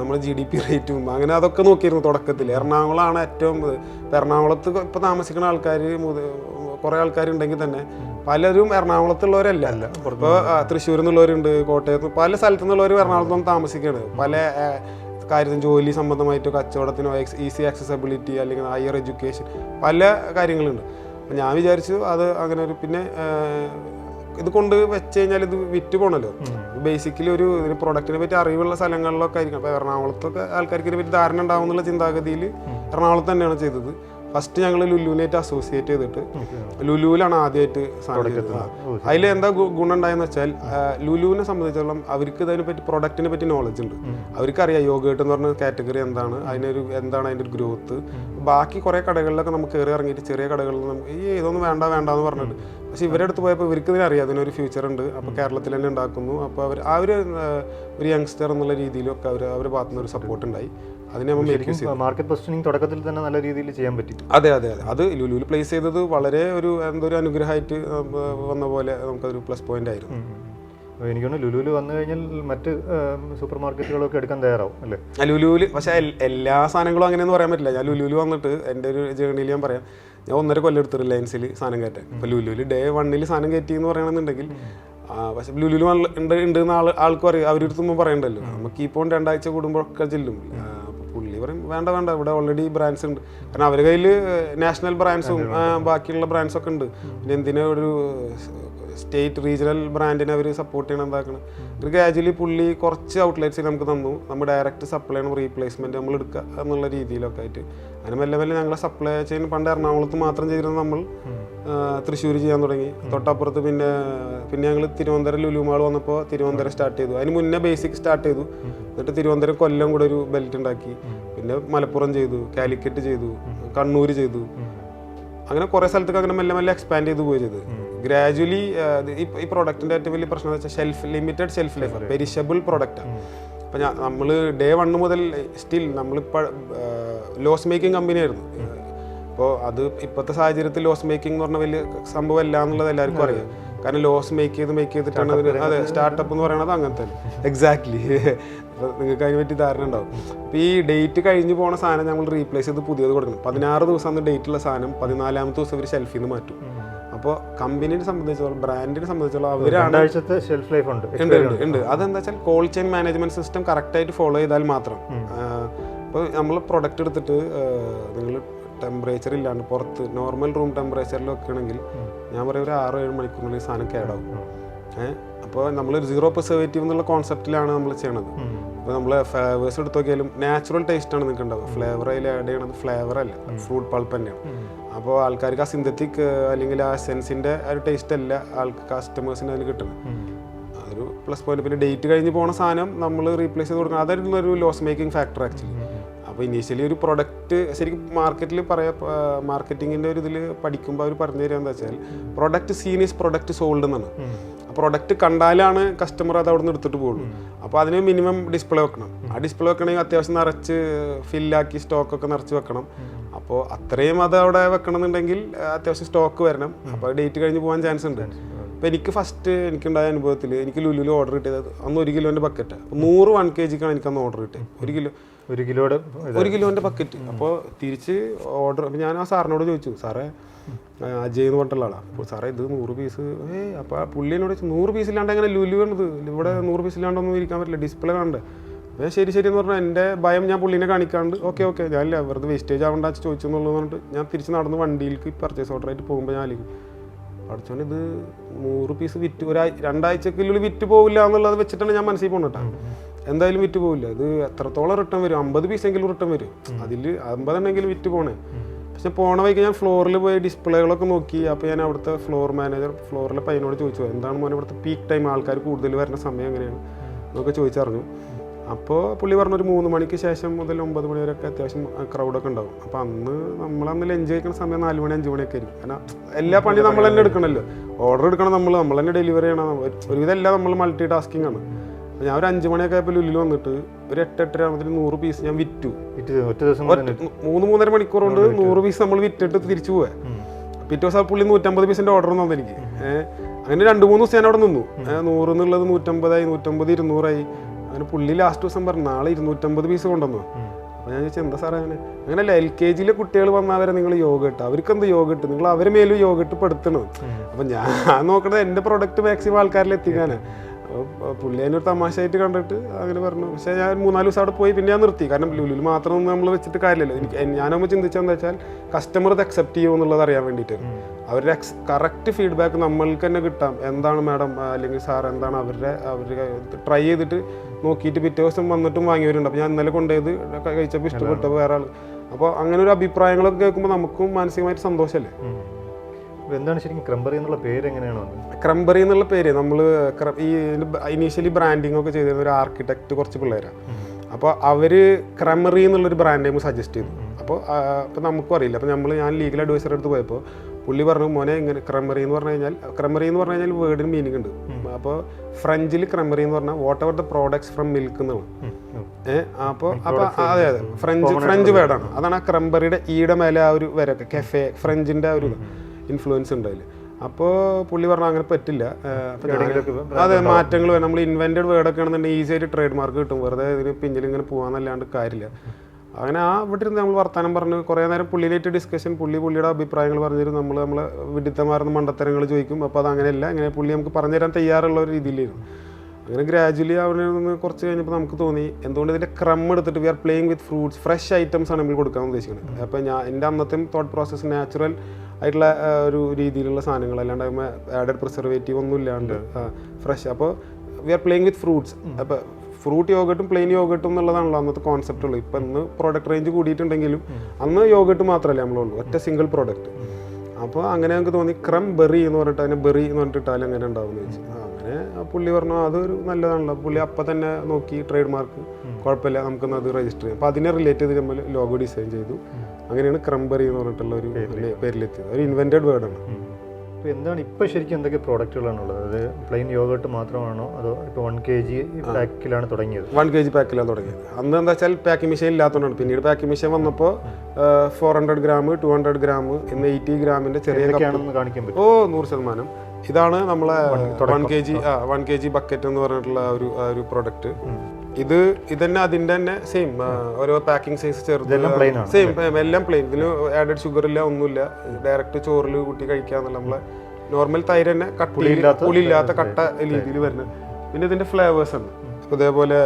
നമ്മൾ ജി ഡി പി റേറ്റും അങ്ങനെ അതൊക്കെ നോക്കിയിരുന്നു തുടക്കത്തിൽ എറണാകുളമാണ് ഏറ്റവും എറണാകുളത്ത് ഇപ്പം താമസിക്കുന്ന ആൾക്കാർ കുറേ ആൾക്കാരുണ്ടെങ്കിൽ തന്നെ പലരും എറണാകുളത്തുള്ളവരല്ല. ഇപ്പോൾ തൃശ്ശൂരിൽ നിന്നുള്ളവരുണ്ട് കോട്ടയത്ത് പല സ്ഥലത്തു നിന്നുള്ളവർ എറണാകുളത്ത് നിന്ന് താമസിക്കുകയാണ് പല കാര്യത്തിനും ജോലി സംബന്ധമായിട്ടോ കച്ചവടത്തിനോ ഈസി ആക്സസബിലിറ്റി അല്ലെങ്കിൽ ഹയർ എഡ്യൂക്കേഷൻ പല കാര്യങ്ങളുണ്ട്. ഞാൻ വിചാരിച്ചു അത് അങ്ങനെ ഒരു പിന്നെ ഇത് കൊണ്ട് വെച്ച് കഴിഞ്ഞാൽ ഇത് വിറ്റ് പോണല്ലോ. ബേസിക്കലി ഒരു ഇതിന് പ്രൊഡക്റ്റിനെ പറ്റി അറിവുള്ള സ്ഥലങ്ങളിലൊക്കെ ആയിരിക്കും അപ്പോൾ എറണാകുളത്തൊക്കെ ആൾക്കാർക്ക് ഇതിനെ പറ്റി ധാരണ ഉണ്ടാവും എന്നുള്ള ചിന്താഗതിയിൽ എറണാകുളത്ത് തന്നെയാണ് ചെയ്തത്. ഫസ്റ്റ് ഞങ്ങൾ ലുലുവിനായിട്ട് അസോസിയേറ്റ് ചെയ്തിട്ട് ലുലുവിലാണ് ആദ്യമായിട്ട് സാധനം ചെയ്തത്. അതിൽ എന്താ ഗുണം ഉണ്ടായെന്ന് വെച്ചാൽ ലുലുവിനെ സംബന്ധിച്ചിടത്തോളം അവർക്ക് ഇതിനെ പറ്റി പ്രൊഡക്റ്റിനെ പറ്റി നോളജ് ഉണ്ട്. അവർക്കറിയാം യോഗേട്ട് എന്ന് പറഞ്ഞ കാറ്റഗറി എന്താണ് അതിനൊരു എന്താണ് അതിന്റെ ഒരു ഗ്രോത്ത് ബാക്കി കുറേ കടകളിലൊക്കെ നമുക്ക് കയറി ഇറങ്ങിയിട്ട് ചെറിയ കടകളിൽ നമുക്ക് ഈ ഇതൊന്നും വേണ്ട വേണ്ട എന്ന് പറഞ്ഞിട്ട് പക്ഷെ ഇവരുടെ അടുത്ത് പോയപ്പോൾ ഇവർക്ക് ഇതിനെ അറിയാം അതിനൊരു ഫ്യൂച്ചർ ഉണ്ട്. അപ്പോൾ കേരളത്തിൽ തന്നെ ഉണ്ടാക്കുന്നു. അപ്പോൾ അവർ ആ ഒരു ഒരു യങ്സ്റ്റർ എന്നുള്ള രീതിയിലൊക്കെ അവർ അവരുടെ ഭാഗത്തുനിന്ന് ഒരു സപ്പോർട്ട് ഉണ്ടായി. അതിനെ മാർക്കറ്റ് പൊസിഷനിങ് തുടക്കത്തിൽ തന്നെ നല്ല രീതിയിൽ ചെയ്യാൻ പറ്റി. അതെ അതെ അതെ. അത് ലുലുവിൽ പ്ലേസ് ചെയ്തത് വളരെ ഒരു എന്തൊരു അനുഗ്രഹമായിട്ട് വന്ന പോലെ നമുക്കൊരു പ്ലസ് പോയിന്റ് ആയിരുന്നു. എനിക്ക് തോന്നുന്നു ലുലുവിൽ വന്നു കഴിഞ്ഞാൽ മറ്റ് സൂപ്പർ മാർക്കറ്റുകളൊക്കെ എടുക്കാൻ തയ്യാറാവും അല്ലേ? ലുലുവിൽ പക്ഷേ എല്ലാ സാധനങ്ങളും അങ്ങനെയൊന്നും പറയാൻ പറ്റില്ല. ഞാൻ ലുലുവിൽ വന്നിട്ട് എന്റെ ഒരു ജേണിയിൽ ഞാൻ പറയാം. ഞാൻ ഒന്നര കൊല്ലം എടുത്തു റിലയൻസിൽ സാധനം കയറ്റാൻ. ഇപ്പോൾ ലുലുവിൽ ഡേ വണ്ണിൽ സാധനം കയറ്റി എന്ന് പറയണമെന്നുണ്ടെങ്കിൽ പക്ഷെ ലുലുവിൽ ഉണ്ട് ഉണ്ട് എന്ന് ആൾ ആൾക്കും അറിയാം അവരെടുത്തുമ്പോൾ പറയണ്ടല്ലോ. നമുക്ക് ഇപ്പോൾ രണ്ടാഴ്ച കൂടുമ്പോഴൊക്കെ ചെല്ലും. വേണ്ട വേണ്ട. ഇവിടെ ഓൾറെഡി ബ്രാൻഡ്സ് ഉണ്ട്. കാരണം അവരുടെ കയ്യിൽ നാഷണൽ ബ്രാൻഡ്സും ബാക്കിയുള്ള ബ്രാൻഡ്സ് ഒക്കെ ഉണ്ട്. പിന്നെ എന്തിനാ ഒരു സ്റ്റേറ്റ് റീജിയണൽ ബ്രാൻഡിനെ അവർ സപ്പോർട്ട് ചെയ്യണം എന്താക്കണം. ഒരു ഗ്രാജുവലി പുള്ളി കുറച്ച് ഔട്ട്ലെറ്റ്സ് നമുക്ക് തന്നു. നമ്മൾ ഡയറക്റ്റ് സപ്ലൈ ചെയ്യണം റീപ്ലേസ്മെന്റ് നമ്മൾ എടുക്കുക എന്നുള്ള രീതിയിലൊക്കെ ആയിട്ട്. അങ്ങനെ മെല്ലെ മെല്ലെ ഞങ്ങളെ സപ്ലൈ ചെയിൻ പണ്ട് എറണാകുളത്ത് മാത്രം ചെയ്തിരുന്ന നമ്മൾ തൃശ്ശൂർ ചെയ്യാൻ തുടങ്ങി. തൊട്ടപ്പുറത്ത് പിന്നെ പിന്നെ ഞങ്ങൾ തിരുവനന്തപുരം ലുലുമാൾ വന്നപ്പോൾ തിരുവനന്തപുരം സ്റ്റാർട്ട് ചെയ്തു. അതിന് മുന്നേ ബേസിക് സ്റ്റാർട്ട് ചെയ്തു. എന്നിട്ട് തിരുവനന്തപുരം കൊല്ലം കൂടെ ഒരു ബെൽറ്റ് ഉണ്ടാക്കി. പിന്നെ മലപ്പുറം ചെയ്തു കാലിക്കറ്റ് ചെയ്തു കണ്ണൂർ ചെയ്തു. അങ്ങനെ കുറേ സ്ഥലത്തൊക്കെ അങ്ങനെ മെല്ലെ മെല്ലെ എക്സ്പാൻഡ് ചെയ്ത് പോയി ചെയ്ത്. ഗ്രാജുവലി ഈ പ്രൊഡക്റ്റിന്റെ ഏറ്റവും വലിയ പ്രശ്നം എന്ന് വെച്ചാൽ shelf limited shelf life perishable പ്രോഡക്റ്റാണ് അപ്പം ഞാൻ നമ്മൾ ഡേ വൺ മുതൽ സ്റ്റിൽ നമ്മളിപ്പോൾ ലോസ് മേക്കിംഗ് കമ്പനിയായിരുന്നു അപ്പോൾ അത് ഇപ്പോഴത്തെ സാഹചര്യത്തിൽ ലോസ് മേക്കിംഗ് എന്ന് പറഞ്ഞ വലിയ സംഭവം അല്ല എന്നുള്ളത് എല്ലാവർക്കും അറിയാം. കാരണം ലോസ് മേക്ക് ചെയ്ത് മേക്ക് ചെയ്തിട്ടാണ് അതിന് അതെ സ്റ്റാർട്ടപ്പ് എന്ന് പറയുന്നത് അങ്ങനത്തെ എക്സാക്ട്ലി നിങ്ങൾക്ക് അതിനെ പറ്റി ധാരണ ഉണ്ടാവും. അപ്പോൾ ഈ ഡേറ്റ് കഴിഞ്ഞ് പോണ സാധനം ഞങ്ങൾ റീപ്ലേസ് ചെയ്ത് പുതിയത് കൊടുക്കണം. പതിനാറ് ദിവസം അന്ന് ഡേറ്റ് ഉള്ള സാധനം പതിനാലാമത്തെ ദിവസം ഇവർ ഷെൽഫിൽ നിന്ന് മാറ്റും. അപ്പോൾ കമ്പനിയെ സംബന്ധിച്ചോളം ബ്രാൻഡിനെ സംബന്ധിച്ചോളം അവരാണ് ഷെൽഫ് ലൈഫ് ഉണ്ട്. ഉണ്ട് ഉണ്ട് ഉണ്ട്. അതെന്താ വെച്ചാൽ കോൾഡ് ചെയിൻ മാനേജ്മെന്റ് സിസ്റ്റം കറക്റ്റായിട്ട് ഫോളോ ചെയ്താൽ മാത്രം. ഇപ്പോൾ നമ്മൾ പ്രൊഡക്റ്റ് എടുത്തിട്ട് നിങ്ങൾ ടെമ്പറേച്ചർ ഇല്ലാണ്ട് പുറത്ത് നോർമൽ റൂം ടെമ്പറേച്ചറിൽ വെക്കുകയാണെങ്കിൽ ഞാൻ പറയും ഒരു ആറോ ഏഴ് മണിക്കൂറിനുള്ളിൽ സാധനം കേടാവും. ഏഹ് അപ്പോൾ നമ്മൾ ഒരു പ്രിസർവേറ്റീവ് എന്നുള്ള കോൺസെപ്റ്റിലാണ് നമ്മൾ ചെയ്യണത്. അപ്പോൾ നമ്മൾ ഫ്ലേവേഴ്സ് എടുത്ത് നോക്കിയാലും നാച്ചുറൽ ടേസ്റ്റ് ആണ് നിങ്ങൾക്ക് ഉണ്ടാവുക ഫ്ലേവർ അതിൽ ആഡ് ചെയ്യണത് ഫ്ലേവർ അല്ല. ഫ്രൂട്ട് പൾപ്പ് തന്നെയാണ്. അപ്പോൾ ആൾക്കാർക്ക് ആ സിന്തറ്റിക് അല്ലെങ്കിൽ ആ സെൻസിന്റെ ആ ഒരു ടേസ്റ്റ് അല്ല ആൾക്ക് കസ്റ്റമേഴ്സിന് അതിന് കിട്ടുന്നത്. അതൊരു പ്ലസ് പോയിന്റ് പിന്നെ ഡേറ്റ് കഴിഞ്ഞ് പോണ സാധനം നമ്മൾ റീപ്ലേസ് ചെയ്ത് കൊടുക്കണം. അതായിരുന്നു ഒരു ലോസ് മേക്കിംഗ് ഫാക്ടർ ആക്ച്വലി അപ്പോൾ ഇനീഷ്യലി ഒരു പ്രൊഡക്റ്റ് ശരിക്കും മാർക്കറ്റിൽ പറയാ മാർക്കറ്റിങ്ങിന്റെ ഒരു ഇതിൽ പഠിക്കുമ്പോൾ അവർ പറഞ്ഞു തരിക എന്താ വെച്ചാൽ product seen is product sold എന്നാണ് പ്രൊഡക്റ്റ് കണ്ടാലാണ് കസ്റ്റമർ അത് അവിടെ നിന്ന് എടുത്തിട്ട് പോകുള്ളൂ അപ്പോൾ അതിന് മിനിമം ഡിസ്പ്ലേ വെക്കണം. ആ ഡിസ്പ്ലേ വെക്കണമെങ്കിൽ അത്യാവശ്യം നിറച്ച് ഫില്ലാക്കി സ്റ്റോക്കൊക്കെ നിറച്ച് വെക്കണം. അപ്പോൾ അത്രയും അത് അവിടെ വെക്കണമെന്നുണ്ടെങ്കിൽ അത്യാവശ്യം സ്റ്റോക്ക് വരണം. അപ്പോൾ ഡേറ്റ് കഴിഞ്ഞ് പോകാൻ ചാൻസ് ഉണ്ട്. അപ്പോൾ എനിക്ക് ഫസ്റ്റ് എനിക്കുണ്ടായ അനുഭവത്തിൽ എനിക്ക് ലുലുലു ഓർഡർ കിട്ടിയത് അന്ന് ഒരു കിലോന്റെ ബക്കറ്റ് നൂറ് വൺ കെ ജിക്കാണ് എനിക്കന്ന് ഓർഡർ കിട്ടിയത്. ഒരു കിലോ ഒരു കിലോയുടെ ഒരു കിലോന്റെ ബക്കറ്റ് അപ്പോൾ തിരിച്ച് ഓർഡർ അപ്പോൾ ഞാൻ ആ സാറിനോട് ചോദിച്ചു സാറേ അജയ് എന്ന് പറഞ്ഞിട്ടുള്ള ആളാണ് അപ്പോൾ സാറേ ഇത് നൂറ് പീസ് ഏ അപ്പോൾ ആ പുള്ളിനോട് ചോദിച്ചു നൂറ് പീസ് ഇല്ലാണ്ട് എങ്ങനെ ലുലു വേണ്ടത്? ഇവിടെ നൂറ് പീസ് ഇല്ലാണ്ടൊന്നും ഇരിക്കാൻ പറ്റില്ല ഡിസ്പ്ലേ കാണണ്ടേ അപ്പോൾ ശരി ശരി എന്ന് പറഞ്ഞാൽ എന്റെ ഭയം ഞാൻ പുള്ളിനെ കാണിക്കാണ്ട് ഓക്കെ ഓക്കെ ഞാനില്ല വെറുതെ വേസ്റ്റേജ് ആവണ്ട ചോദിച്ചു എന്നുള്ളത് പറഞ്ഞിട്ട് ഞാൻ തിരിച്ച് നടന്ന് വണ്ടിയിലേക്ക് പർച്ചേസ് ഓർഡർ ആയിട്ട് പോകുമ്പോൾ ഞാൻ ആലോചിക്കും പഠിച്ചോണ്ട് ഇത് നൂറ് പീസ് വിറ്റ് ഒരാ രണ്ടാഴ്ചക്കുള്ളിൽ വിറ്റ് പോവില്ല എന്നുള്ളത് വെച്ചിട്ടാണ് ഞാൻ മനസ്സിൽ പോകുന്നത് എന്തായാലും വിറ്റ് പോവില്ല. ഇത് എത്രത്തോളം റിട്ടേൺ വരും? അമ്പത് പീസെങ്കിലും റിട്ടേൺ വരും. അതിൽ അമ്പതെണ്ണെങ്കിലും വിറ്റ് പോണേ. പക്ഷെ പോണ വഴിക്ക് ഞാൻ ഫ്ലോറിൽ പോയി ഡിസ്പ്ലേകളൊക്കെ നോക്കി. അപ്പോൾ ഞാൻ അവിടുത്തെ ഫ്ലോർ മാനേജർ ഫ്ലോറിലെ പയ്യനോട് ചോദിച്ചു എന്താണ് മോനെ ഇവിടുത്തെ പീക്ക് ടൈം ആൾക്കാർ കൂടുതൽ വരുന്ന സമയം എങ്ങനെയാണ്? എന്നൊക്കെ ചോദിച്ചറിഞ്ഞു. അപ്പോൾ പുള്ളി പറഞ്ഞു ഒരു മൂന്ന് മണിക്ക് ശേഷം മുതൽ ഒമ്പത് മണി വരെയൊക്കെ അത്യാവശ്യം ക്രൗഡൊക്കെ ഉണ്ടാവും. അപ്പോൾ അന്ന് നമ്മളന്ന് ലഞ്ച് കഴിക്കുന്ന സമയം നാല് മണി അഞ്ച് മണിയൊക്കെ ആയിരിക്കും. കാരണം എല്ലാ പണിയും നമ്മൾ തന്നെ എടുക്കണമല്ലോ. ഓർഡർ എടുക്കണം നമ്മൾ നമ്മൾ തന്നെ ഡെലിവറി ചെയ്യണം. ഒരുവിധം എല്ലാം നമ്മൾ മൾട്ടി ടാസ്കിംഗ് ആണ്. അപ്പോൾ ഞാൻ ഒരു അഞ്ച് മണിയൊക്കെ ആയപ്പോൾ ലുല്ലിൽ വന്നിട്ട് ഒരു എട്ട് എട്ടര ആകുമ്പോൾ നൂറ് പീസ് ഞാൻ വിറ്റു. മൂന്ന് മൂന്നര മണിക്കൂർ കൊണ്ട് നൂറ് പീസ് നമ്മൾ വിറ്റിട്ട് തിരിച്ചു പോവാ. പിറ്റേ ദിവസം പുള്ളി നൂറ്റമ്പത് പീസിന്റെ ഓർഡർ തന്നു എനിക്ക്. അങ്ങനെ രണ്ട് മൂന്ന് ദിവസം ഞാൻ അവിടെ നിന്നു. നൂറ് എന്നുള്ളത് നൂറ്റമ്പതായി നൂറ്റമ്പത് ഇരുന്നൂറായി. അങ്ങനെ പുള്ളി ലാസ്റ്റ് ദിവസം പറഞ്ഞു നാളെ ഇരുന്നൂറ്റമ്പത് പീസ് കൊണ്ടുവന്നു. അപ്പോൾ ഞാൻ ചോദിച്ചാൽ എന്താ സാറേ അങ്ങനെ? അങ്ങനെയല്ല എൽ കെ ജിയിലെ കുട്ടികൾ വന്നവരെ നിങ്ങൾ യോഗ ഇട്ട് അവർക്ക് എന്ത് യോഗ ഇട്ട്? നിങ്ങൾ അവരെ മേലും യോഗ ഇട്ട് പെടുത്തണം. അപ്പം ഞാൻ നോക്കണത് എന്റെ പ്രൊഡക്റ്റ് മാക്സിമം ആൾക്കാരിൽ എത്തിക്കാനാണ് അപ്പോൾ പുള്ളി അതിനൊരു തമാശയായിട്ട് കണ്ടിട്ട് അങ്ങനെ പറഞ്ഞു. പക്ഷേ ഞാൻ മൂന്നാൽ ദിവസം അവിടെ പോയി പിന്നെ ഞാൻ നിർത്തി. കാരണം ലുലുവിൽ മാത്രം നമ്മൾ വെച്ചിട്ട് കാര്യമില്ലല്ലോ. എനിക്ക് ഞാനപ്പോൾ ചിന്തിച്ചതെന്ന് വെച്ചാൽ കസ്റ്റമർ ഇത് അക്സെപ്റ്റ് ചെയ്യുമോ എന്നുള്ളത് അറിയാൻ വേണ്ടിയിട്ട്. അവരുടെ കറക്റ്റ് ഫീഡ്ബാക്ക് നമ്മൾക്ക് തന്നെ കിട്ടാം. എന്താണ് മാഡം അല്ലെങ്കിൽ സാർ എന്താണ് അവരുടെ അവർ ട്രൈ ചെയ്തിട്ട് നോക്കിയിട്ട് പിറ്റേ ദിവസം വന്നിട്ടും വാങ്ങിയവരുണ്ട്. അപ്പോൾ ഞാൻ ഇന്നലെ കൊണ്ടുപോയത് കഴിച്ചപ്പോൾ ഇഷ്ടപ്പെട്ടു വേറെ ആൾ അപ്പോൾ അങ്ങനെ ഒരു അഭിപ്രായങ്ങളൊക്കെ കേൾക്കുമ്പോൾ നമുക്കും മാനസികമായിട്ട് സന്തോഷമല്ലേ എന്താണ് ശരിക്കും ക്രംബറി എന്നുള്ള പേര് എങ്ങനെയാണ് ക്രംബറി എന്നുള്ള പേര് നമ്മൾ ഈ ഇനീഷ്യലി ബ്രാൻഡിങ് ഒക്കെ ചെയ്തിരുന്ന ഒരു ആർക്കിടെക്ട് കുറച്ച് പിള്ളേരാണ് അപ്പോൾ അവർ ക്രമറി എന്നുള്ളൊരു ബ്രാൻഡ് നെയിം സജസ്റ്റ് ചെയ്തു. അപ്പോൾ അപ്പോൾ നമുക്കും അറിയില്ല. അപ്പോൾ നമ്മൾ ഞാൻ ലീഗൽ അഡ്വൈസറെ അടുത്ത് പോയപ്പോൾ പുള്ളി പറഞ്ഞു മോനെ ഇങ്ങനെ ക്രമറി എന്ന് പറഞ്ഞു കഴിഞ്ഞാൽ ക്രമറി എന്ന് പറഞ്ഞു കഴിഞ്ഞാൽ വേർഡിന് മീനിങ് ഉണ്ട്. അപ്പോൾ ഫ്രഞ്ചിൽ ക്രമറി എന്ന് പറഞ്ഞാൽ whatever the products from milk എന്നാണ് ഏഹ് അപ്പോൾ അപ്പോൾ അതെ അതെ. ഫ്രഞ്ച് ഫ്രഞ്ച് വേർഡാണ് അതാണ് ആ ക്രംബറിയുടെ ഈയുടെ മേലെ ആ ഒരു വരൊക്കെ കെഫെ ഫ്രഞ്ചിന്റെ ആ ഒരു ഇൻഫ്ലുവൻസ് ഉണ്ട് അതിൽ അപ്പോൾ പുള്ളി പറഞ്ഞാൽ അങ്ങനെ പറ്റില്ല. അതെ മാറ്റങ്ങൾ വേണം നമ്മൾ ഇൻവെന്റഡ് വേർഡൊക്കെ ആണെന്നുണ്ടെങ്കിൽ ഈസി ആയിട്ട് ട്രേഡ് മാർക്ക് കിട്ടും. വെറുതെ ഇതിന് പിന്നിൽ ഇങ്ങനെ പോകാന്നല്ലാണ്ട് കാര്യമില്ല. അങ്ങനെ ആ ഇവിടെ ഇരുന്ന് നമ്മൾ വർത്തമാനം പറഞ്ഞ് കുറേ നേരം പുള്ളിയിലേറ്റ് ഡിസ്കഷൻ പുള്ളി പുള്ളിയുടെ അഭിപ്രായങ്ങൾ പറഞ്ഞു തരും നമ്മൾ നമ്മളെ വിഡിത്തമാർന്ന മണ്ടത്തരങ്ങൾ ചോദിക്കും. അപ്പോൾ അത് അങ്ങനെയല്ല ഇങ്ങനെ പുള്ളി നമുക്ക് പറഞ്ഞു തരാൻ തയ്യാറുള്ള ഒരു രീതിയിലായിരുന്നു. അങ്ങനെ ഗ്രാജുവലി അവിടെ നിന്ന് കുറച്ച് കഴിഞ്ഞപ്പോൾ നമുക്ക് തോന്നി. എന്തുകൊണ്ട് ഇതിന്റെ ക്രം എടുത്തിട്ട് we are playing with fruits fresh items ആണ് നമ്മൾ കൊടുക്കാൻ ഉദ്ദേശിക്കുന്നത് അപ്പോൾ ഞാൻ എന്റെ അന്നത്തെ തോട്ട് പ്രോസസ്സ് നാച്ചുറൽ ആയിട്ടുള്ള ഒരു രീതിയിലുള്ള സാധനങ്ങൾ അല്ലാണ്ട് ആഡഡ് പ്രിസർവേറ്റീവ് ഒന്നും ഇല്ലാണ്ട് ഫ്രഷ് അപ്പോൾ we are playing with fruits അപ്പോൾ ഫ്രൂട്ട് യോഗട്ടും പ്ലെയിൻ യോഗട്ടും എന്നുള്ളതാണല്ലോ അന്നത്തെ കോൺസെപ്റ്റ് ഉള്ളൂ ഇപ്പം ഇന്ന് പ്രോഡക്റ്റ് റേഞ്ച് കൂടിയിട്ടുണ്ടെങ്കിലും അന്ന് യോഗട്ട് മാത്രമല്ലേ നമ്മളുള്ളൂ. ഒറ്റ സിംഗിൾ പ്രോഡക്റ്റ് അപ്പോൾ അങ്ങനെ ഞങ്ങൾക്ക് തോന്നി ക്രം ബെറി എന്ന് പറഞ്ഞിട്ട് അതിനെ ബെറി എന്ന് പറഞ്ഞിട്ട് ഇട്ടാലും അങ്ങനെ ഉണ്ടാവും എന്ന് ചോദിച്ചു അങ്ങനെ പുള്ളി പറഞ്ഞു അതൊരു നല്ലതാണല്ലോ. പുള്ളി അപ്പം തന്നെ നോക്കി ട്രേഡ് മാർക്ക് കുഴപ്പമില്ല നമുക്കൊന്ന് അത് രജിസ്റ്റർ ചെയ്യാം. അപ്പോൾ അതിനെ റിലേറ്റ് ചെയ്ത് നമ്മൾ ലോഗോ ഡിസൈൻ ചെയ്തു. അങ്ങനെയാണ് ക്രംബറി എന്ന് പറഞ്ഞിട്ടുള്ള ഒരു പേരിലെത്തിയത്. ഒരു ഇൻവെന്റഡ് വേർഡാണ് അപ്പോൾ എന്താണ് ഇപ്പോൾ ശരിക്കും എന്തൊക്കെ പ്രോഡക്റ്റുകളാണ് ഉള്ളത് അത് പ്ലെയിൻ യോഗട്ട് മാത്രമാണോ അതോ ഇപ്പോൾ വൺ കെ ജി പാക്കിലാണ് തുടങ്ങിയത്? വൺ കെ ജി പാക്കിലാണ് തുടങ്ങിയത്. അന്ന് എന്താ വെച്ചാൽ പാക്കിംഗ് മെഷീൻ ഇല്ലാത്തതുകൊണ്ടാണ് പിന്നീട് പാക്കിംഗ് മെഷീൻ വന്നപ്പോൾ four hundred gram two hundred gram എന്ന എയ്റ്റി ഗ്രാമിന്റെ ചെറിയ കാണിക്കാൻ പറ്റും? ഓ നൂറ് ശതമാനം. ഇതാണ് നമ്മളെ വൺ കെ ജി ആ. വൺ കെ ജി ബക്കറ്റ് എന്ന് പറഞ്ഞിട്ടുള്ള ഒരു ഒരു പ്രൊഡക്റ്റ് ഇത് ഇതന്നെ അതിന്റെ തന്നെ സെയിം ഓരോ പാക്കിംഗ് സൈസ് ആണ് സെയിം എല്ലാം പ്ലെയിൻ ഇതിന് ആഡഡ് ഷുഗർ ഇല്ല ഒന്നുമില്ല. ഡയറക്റ്റ് ചോറിൽ കൂട്ടി കഴിക്കാന്നുള്ള നമ്മളെ നോർമൽ തൈര് തന്നെ പുളിയില്ലാത്ത കട്ട രീതിയിൽ വരുന്നത് പിന്നെ ഇതിന്റെ ഫ്ലേവേഴ്സ് ഉണ്ട്. ഇതേപോലെ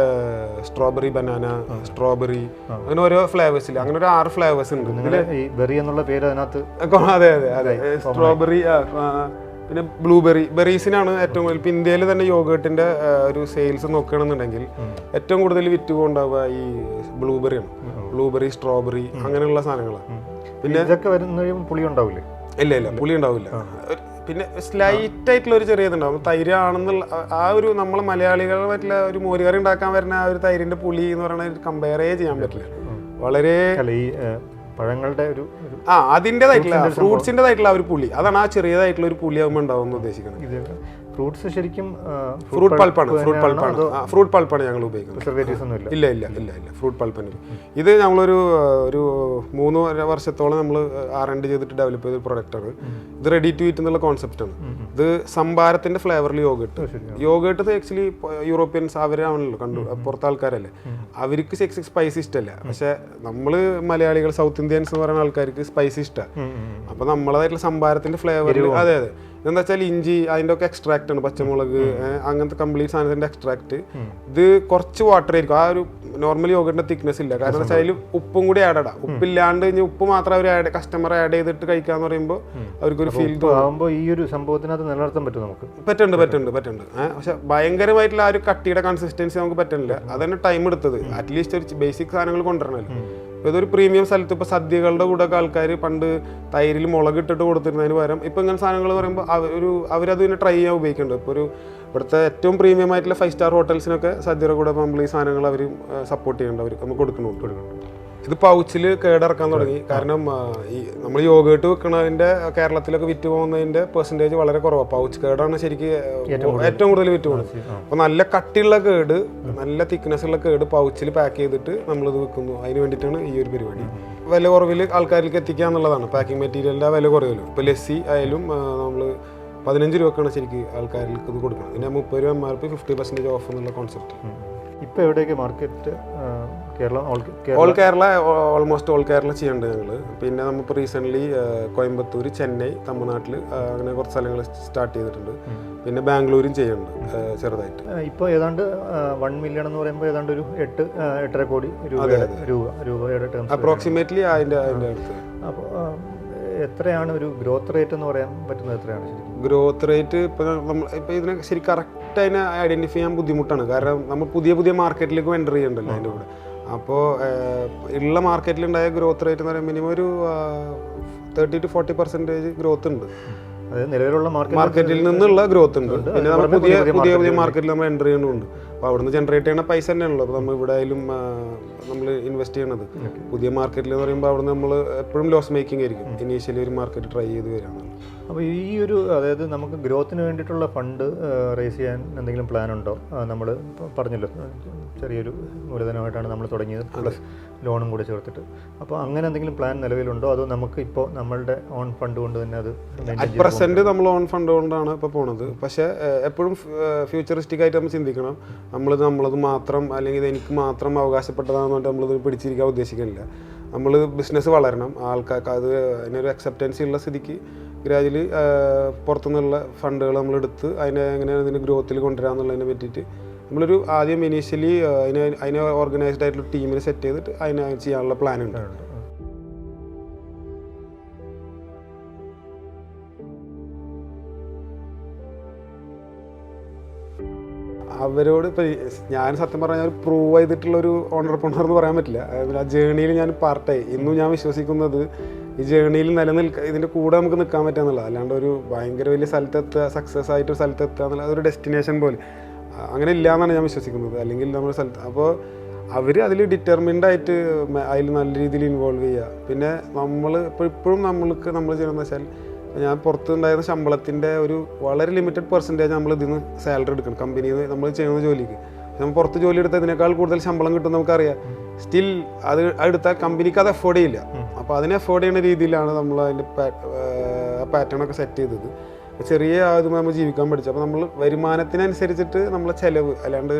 സ്ട്രോബെറി ബനാന സ്ട്രോബെറി അങ്ങനെ ഓരോ ഫ്ലേവേഴ്സ് ഇല്ല? അങ്ങനെ ഒരു ആറ് ഫ്ലേവേഴ്സ് ഉണ്ട്. ഈ ബെറി എന്നുള്ള പേര് അതിനകത്ത് അതെ അതെ അതെ. സ്ട്രോബെറി പിന്നെ ബ്ലൂബെറി ബെറീസിനാണ് ഏറ്റവും കൂടുതൽ. ഇപ്പം ഇന്ത്യയിൽ തന്നെ യോഗേട്ടിന്റെ ഒരു സെയിൽസ് നോക്കുകയാണെന്നുണ്ടെങ്കിൽ ഏറ്റവും കൂടുതൽ വിറ്റ് ഈ ബ്ലൂബെറി ആണ്. ബ്ലൂബെറി സ്ട്രോബെറി അങ്ങനെയുള്ള സാധനങ്ങളാണ് പിന്നെ ഇതൊക്കെ വരുന്ന പുളി ഉണ്ടാവില്ലേ ഇല്ല ഇല്ല പുളി ഉണ്ടാവില്ല. പിന്നെ സ്ലൈറ്റ് ആയിട്ടുള്ള ഒരു ചെറിയ ഇതുണ്ടാവും. തൈര് ആണെന്നുള്ള ആ- ഒരു നമ്മൾ മലയാളികൾ പറ്റില്ല ഒരു മോരുകറി ഉണ്ടാക്കാൻ വരുന്ന ആ ഒരു തൈരിന്റെ പുളി എന്ന് പറയുന്നത് കമ്പയറേ ചെയ്യാൻ പറ്റില്ല. വളരെ പഴങ്ങളുടെ ഒരു ആ അതിന്റെതായിട്ടുള്ള ഫ്രൂട്ട്സിന്റെതായിട്ടുള്ള ആ ഒരു പുളി. അതാണ് ആ ചെറിയതായിട്ടുള്ള ഒരു പുളിയാകുമ്പോൾ ഉണ്ടാവുമെന്ന് ഉദ്ദേശിക്കുന്നത് ഫ്രൂട്ട്സ് ശരിക്കും ഫ്രൂട്ട് പൾപ്പാണ് ഫ്രൂട്ട് പൾപ്പാണ്. ഫ്രൂട്ട് പൾപ്പാണ് ഞങ്ങൾ ഉപയോഗിക്കുന്നത്. ഇല്ല ഇല്ല ഇല്ല ഇല്ല. ഫ്രൂട്ട് പൾപ്പാണ് ഇത് ഞങ്ങളൊരു ഒരു മൂന്ന് വർഷത്തോളം നമ്മൾ ആർ എൻ ഡി ചെയ്തിട്ട് ഡെവലപ്പ് ചെയ്ത പ്രൊഡക്റ്റാണ് ഇത് റെഡി ടു ഈറ്റ് എന്നുള്ള കോൺസെപ്റ്റാണ് ഇത് സംഭാരത്തിന്റെ ഫ്ലേവറിൽ യോഗട്ട് യോഗട്ട് ആക്ച്വലി യൂറോപ്യൻസ് അവരാണല്ലോ കണ്ടു പുറത്തെ ആൾക്കാരല്ലേ അവർക്ക് സെക്സ് സ്പൈസി ഇഷ്ടമല്ല പക്ഷെ നമ്മൾ മലയാളികൾ സൗത്ത് ഇന്ത്യൻസ് എന്ന് പറയുന്ന ആൾക്കാർക്ക് സ്പൈസി ഇഷ്ടമാണ് അപ്പൊ നമ്മളതായിട്ടുള്ള സംഭാരത്തിന്റെ ഫ്ലേവറിൽ അതെ അതെ. എന്താ വെച്ചാൽ ഇഞ്ചി അതിന്റെ ഒക്കെ എക്സ്ട്രാക്ട് ആണ് പച്ചമുളക് അങ്ങനത്തെ കംപ്ലീറ്റ് സാധനത്തിന്റെ എക്സ്ട്രാക്ട് ഇത് കുറച്ച് വാട്ടർ ആയിരിക്കും. ആ ഒരു നോർമലി യോഗിന്റെ തിക്നെസ് ഇല്ല. കാരണം എന്താ വെച്ചാൽ അതിൽ ഉപ്പും കൂടി ആഡ് ഇടാം ഉപ്പില്ലാണ്ട് ഇനി ഉപ്പ് മാത്രം അവർ ആഡ് കസ്റ്റമർ ആഡ് ചെയ്തിട്ട് കഴിക്കാന്ന് പറയുമ്പോൾ അവർക്കൊരു ഫീൽ ആകുമ്പോൾ ഈ ഒരു സംഭവത്തിനകത്ത് നിലനിർത്താൻ പറ്റും നമുക്ക്? പറ്റുന്നുണ്ട് പറ്റുന്നുണ്ട് പറ്റുന്നുണ്ട്. പക്ഷെ ഭയങ്കരമായിട്ടുള്ള ആ ഒരു കട്ടിയുടെ കൺസിസ്റ്റൻസി നമുക്ക് പറ്റുന്നില്ല. അതന്നെ ടൈം എടുത്തത്. അറ്റ്ലീസ്റ്റ് ഒരു ബേസിക് സാധനങ്ങൾ കൊണ്ടുവരണമല്ലോ ഇപ്പൊ ഇതൊരു പ്രീമിയം സ്ഥലത്ത് ഇപ്പോൾ സദ്യകളുടെ കൂടെ ഒക്കെ ആൾക്കാർ പണ്ട് തൈരിൽ മുളക് ഇട്ടിട്ട് കൊടുത്തിരുന്നതിന് പകരം ഇപ്പം ഇങ്ങനെ സാധനങ്ങൾ പറയുമ്പോൾ അവർ ഒരു അവരത് പിന്നെ ട്രൈ ചെയ്യാൻ ഉപയോഗിക്കുന്നുണ്ട്. ഇപ്പോൾ ഒരു ഇവിടുത്തെ ഏറ്റവും പ്രീമിയം ആയിട്ടുള്ള ഫൈവ് സ്റ്റാർ ഹോട്ടൽസിനൊക്കെ സദ്യയുടെ കൂടെ നമ്മൾ ഈ സാധനങ്ങൾ അവർ സപ്പോർട്ട് ചെയ്യുന്നുണ്ട് അവർ നമുക്ക് കൊടുക്കുന്നുണ്ട്. ഇത് പൗച്ചിൽ കേടിറക്കാൻ തുടങ്ങി. കാരണം ഈ നമ്മൾ യോഗേട്ട് വെക്കണതിന്റെ കേരളത്തിലൊക്കെ വിറ്റ് പോകുന്നതിന്റെ പെർസെന്റേജ് വളരെ കുറവാണ് പൗച്ച് കേടാണ് ശരിക്ക് ഏറ്റവും കൂടുതൽ വിറ്റ് പോകുന്നത് അപ്പോൾ നല്ല കട്ടിയുള്ള കേട് നല്ല തിക്നെസ് ഉള്ള കേട് പൗച്ചിൽ പാക്ക് ചെയ്തിട്ട് നമ്മളിത് വെക്കുന്നു. അതിന് വേണ്ടിയിട്ടാണ് ഈ ഒരു പരിപാടി. വില കുറവിൽ ആൾക്കാരിലേക്ക് എത്തിക്കുക എന്നുള്ളതാണ്. പാക്കിംഗ് മെറ്റീരിയലിന്റെ വില കുറവിലും ഇപ്പോൾ ലസ്സി ആയാലും നമ്മൾ പതിനഞ്ച് രൂപക്കാണ് ശരിക്ക് ആൾക്കാരിലേക്ക് ഇത് കൊടുക്കുന്നത്. പിന്നെ മുപ്പത് രൂപ M R P fifty percentage off എന്നുള്ള കോൺസെപ്റ്റ് ഇപ്പോൾ എവിടെയൊക്കെ market Keralam all Kerala. All Kerala almost all Kerala ചെയ്യുന്നുണ്ട് ഞങ്ങൾ പിന്നെ നമ്മളിപ്പോൾ റീസെന്റ്ലി കോയമ്പത്തൂർ ചെന്നൈ തമിഴ്നാട്ടിൽ അങ്ങനെ കുറച്ച് സ്ഥലങ്ങൾ സ്റ്റാർട്ട് ചെയ്തിട്ടുണ്ട്. പിന്നെ ബാംഗ്ലൂരും ചെയ്യുന്നുണ്ട് ചെറുതായിട്ട്. ഇപ്പോൾ ഏതാണ്ട് വൺ മില്യൺ എന്ന് പറയുമ്പോൾ ഏതാണ്ട് ഒരു എട്ട് എട്ടര കോടി രൂപ രൂപയുടെ ടേംസ് അപ്രോക്സിമേറ്റ്ലി അതിന്റെ അതിന്റെ അടുത്ത്. അപ്പോൾ എത്രയാണ് ഒരു ഗ്രോത്ത് റേറ്റ് എന്ന് പറയാൻ പറ്റുന്നത് എത്രയാണ് ഗ്രോത്ത് റേറ്റ് ഇപ്പോൾ നമ്മൾ ഇപ്പോൾ ഇതിനെ ശരി കറക്റ്റ് അതിനെ ഐഡന്റിഫൈ ചെയ്യാൻ ബുദ്ധിമുട്ടാണ്. കാരണം നമ്മൾ പുതിയ പുതിയ മാർക്കറ്റിലേക്ക് എന്റർ ചെയ്യണ്ടല്ലോ അതിന്റെ കൂടെ. അപ്പോൾ ഉള്ള മാർക്കറ്റിലുണ്ടായ ഗ്രോത്ത് റേറ്റ് എന്ന് പറയുമ്പോൾ മിനിമം ഒരു thirty to forty percentage growth ഉണ്ട്. നിലവിലുള്ള മാർക്കറ്റിൽ നിന്നുള്ള ഗ്രോത്ത് ഉണ്ട്. പിന്നെ നമ്മൾ പുതിയ പുതിയ പുതിയ മാർക്കറ്റിൽ നമ്മൾ എന്റർ ചെയ്യണമുണ്ട് അപ്പോൾ അവിടുന്ന് ജനറേറ്റ് ചെയ്യുന്ന പൈസ തന്നെയാണല്ലോ. അപ്പോൾ നമ്മൾ ഇവിടെ ആയാലും നമ്മൾ ഇൻവെസ്റ്റ് ചെയ്യണത്. പുതിയ മാർക്കറ്റിൽ എന്ന് പറയുമ്പോൾ അവിടുന്ന് നമ്മൾ എപ്പോഴും ലോസ് മേക്കിംഗ് ആയിരിക്കും. ഇനീഷ്യലി ഒരു മാർക്കറ്റ് ട്രൈ ചെയ്ത് വരാനാണ് അപ്പോൾ ഈ ഒരു അതായത് നമുക്ക് ഗ്രോത്തിന് വേണ്ടിയിട്ടുള്ള ഫണ്ട് റേസ് ചെയ്യാൻ എന്തെങ്കിലും പ്ലാൻ ഉണ്ടോ? നമ്മൾ പറഞ്ഞല്ലോ. ചെറിയൊരു മൂലധനമായിട്ടാണ് നമ്മൾ തുടങ്ങിയത് പ്ലസ് ലോണും കൂടി ചേർത്തിട്ട്. അപ്പോൾ അങ്ങനെ എന്തെങ്കിലും പ്ലാൻ നിലവിലുണ്ടോ? അതോ നമുക്ക് ഇപ്പോൾ നമ്മളുടെ ഓൺ ഫണ്ട് കൊണ്ട് തന്നെ അത് പ്രസന്റ് നമ്മൾ ഓൺ ഫണ്ട് കൊണ്ടാണ് ഇപ്പോൾ പോണത്. പക്ഷേ എപ്പോഴും ഫ്യൂച്ചറിസ്റ്റിക് ആയിട്ട് നമ്മൾ ചിന്തിക്കണം. നമ്മളിത് നമ്മളത് മാത്രം അല്ലെങ്കിൽ എനിക്ക് മാത്രം അവകാശപ്പെട്ടതാണെന്ന് പറഞ്ഞിട്ട് നമ്മളിത് പിടിച്ചിരിക്കാൻ ഉദ്ദേശിക്കുന്നില്ല. നമ്മൾ ബിസിനസ് വളരണം. ആൾക്കാർക്ക് അത് അതിനൊരു അക്സെപ്റ്റൻസി ഉള്ള സ്ഥിതിക്ക് ഗ്രാജുവലി പുറത്തുനിന്നുള്ള ഫണ്ടുകൾ നമ്മൾ എടുത്ത് അതിനെ എങ്ങനെയാണ് ഇതിന്റെ ഗ്രോത്തിൽ കൊണ്ടുവരാമെന്നുള്ളതിനെ പറ്റിയിട്ട് നമ്മളൊരു ആദ്യം ഇനീഷ്യലി അതിനെ അതിനെ ഓർഗനൈസ്ഡ് ആയിട്ടുള്ള ടീമിനെ സെറ്റ് ചെയ്തിട്ട് അതിനെ ചെയ്യാനുള്ള പ്ലാൻ ഉണ്ട്. അവരോട് ഇപ്പം ഞാൻ സത്യം പറഞ്ഞാൽ ഒരു പ്രൂവ് ചെയ്തിട്ടുള്ള ഒരു ഓണർപ്രണർ എന്ന് പറയാൻ പറ്റില്ല. ആ ജേണിയിൽ ഞാൻ പാർട്ടായി ഇന്നും ഞാൻ വിശ്വസിക്കുന്നത് ഈ ജേണിയിൽ നിലനിൽക്കുക ഇതിന്റെ കൂടെ നമുക്ക് നിൽക്കാൻ പറ്റുക എന്നുള്ളത്. അല്ലാണ്ട് ഒരു ഭയങ്കര വലിയ സ്ഥലത്തെത്തുക സക്സസ് ആയിട്ട് ഒരു സ്ഥലത്തെത്തുക എന്നുള്ള അതൊരു ഡെസ്റ്റിനേഷൻ പോലെ. അങ്ങനെ ഇല്ല എന്നാണ് ഞാൻ വിശ്വസിക്കുന്നത്. അല്ലെങ്കിൽ നമ്മുടെ സ്ഥലത്ത് അപ്പോൾ അവർ അതിൽ ഡിറ്റർമിൻഡ് ആയിട്ട് അതിൽ നല്ല രീതിയിൽ ഇൻവോൾവ് ചെയ്യുക. പിന്നെ നമ്മൾ ഇപ്പോൾ ഇപ്പോഴും നമ്മൾക്ക് നമ്മൾ ചെയ്യണമെന്ന് വെച്ചാൽ ഞാൻ പുറത്തുണ്ടായിരുന്ന ശമ്പളത്തിന്റെ ഒരു വളരെ ലിമിറ്റഡ് പെർസെന്റേജ് നമ്മൾ ഇതിൽ നിന്ന് സാലറി എടുക്കണം കമ്പനിയിൽ നിന്ന് നമ്മൾ ചെയ്യുന്ന ജോലിക്ക്. നമ്മൾ പുറത്ത് ജോലി എടുത്തതിനേക്കാൾ കൂടുതൽ ശമ്പളം കിട്ടും നമുക്കറിയാം. സ്റ്റിൽ അത് എടുത്താൽ കമ്പനിക്ക് അത് അഫോർഡ് ചെയ്യില്ല. അപ്പോൾ അതിനെ അഫോർഡ് ചെയ്യുന്ന രീതിയിലാണ് നമ്മൾ അതിന്റെ പാറ്റേൺ ഒക്കെ സെറ്റ് ചെയ്തത്. ചെറിയ ആദ്യം നമ്മൾ ജീവിക്കാൻ പഠിച്ചു. അപ്പോൾ നമ്മൾ വരുമാനത്തിനനുസരിച്ചിട്ട് നമ്മളെ ചിലവ് അല്ലാണ്ട്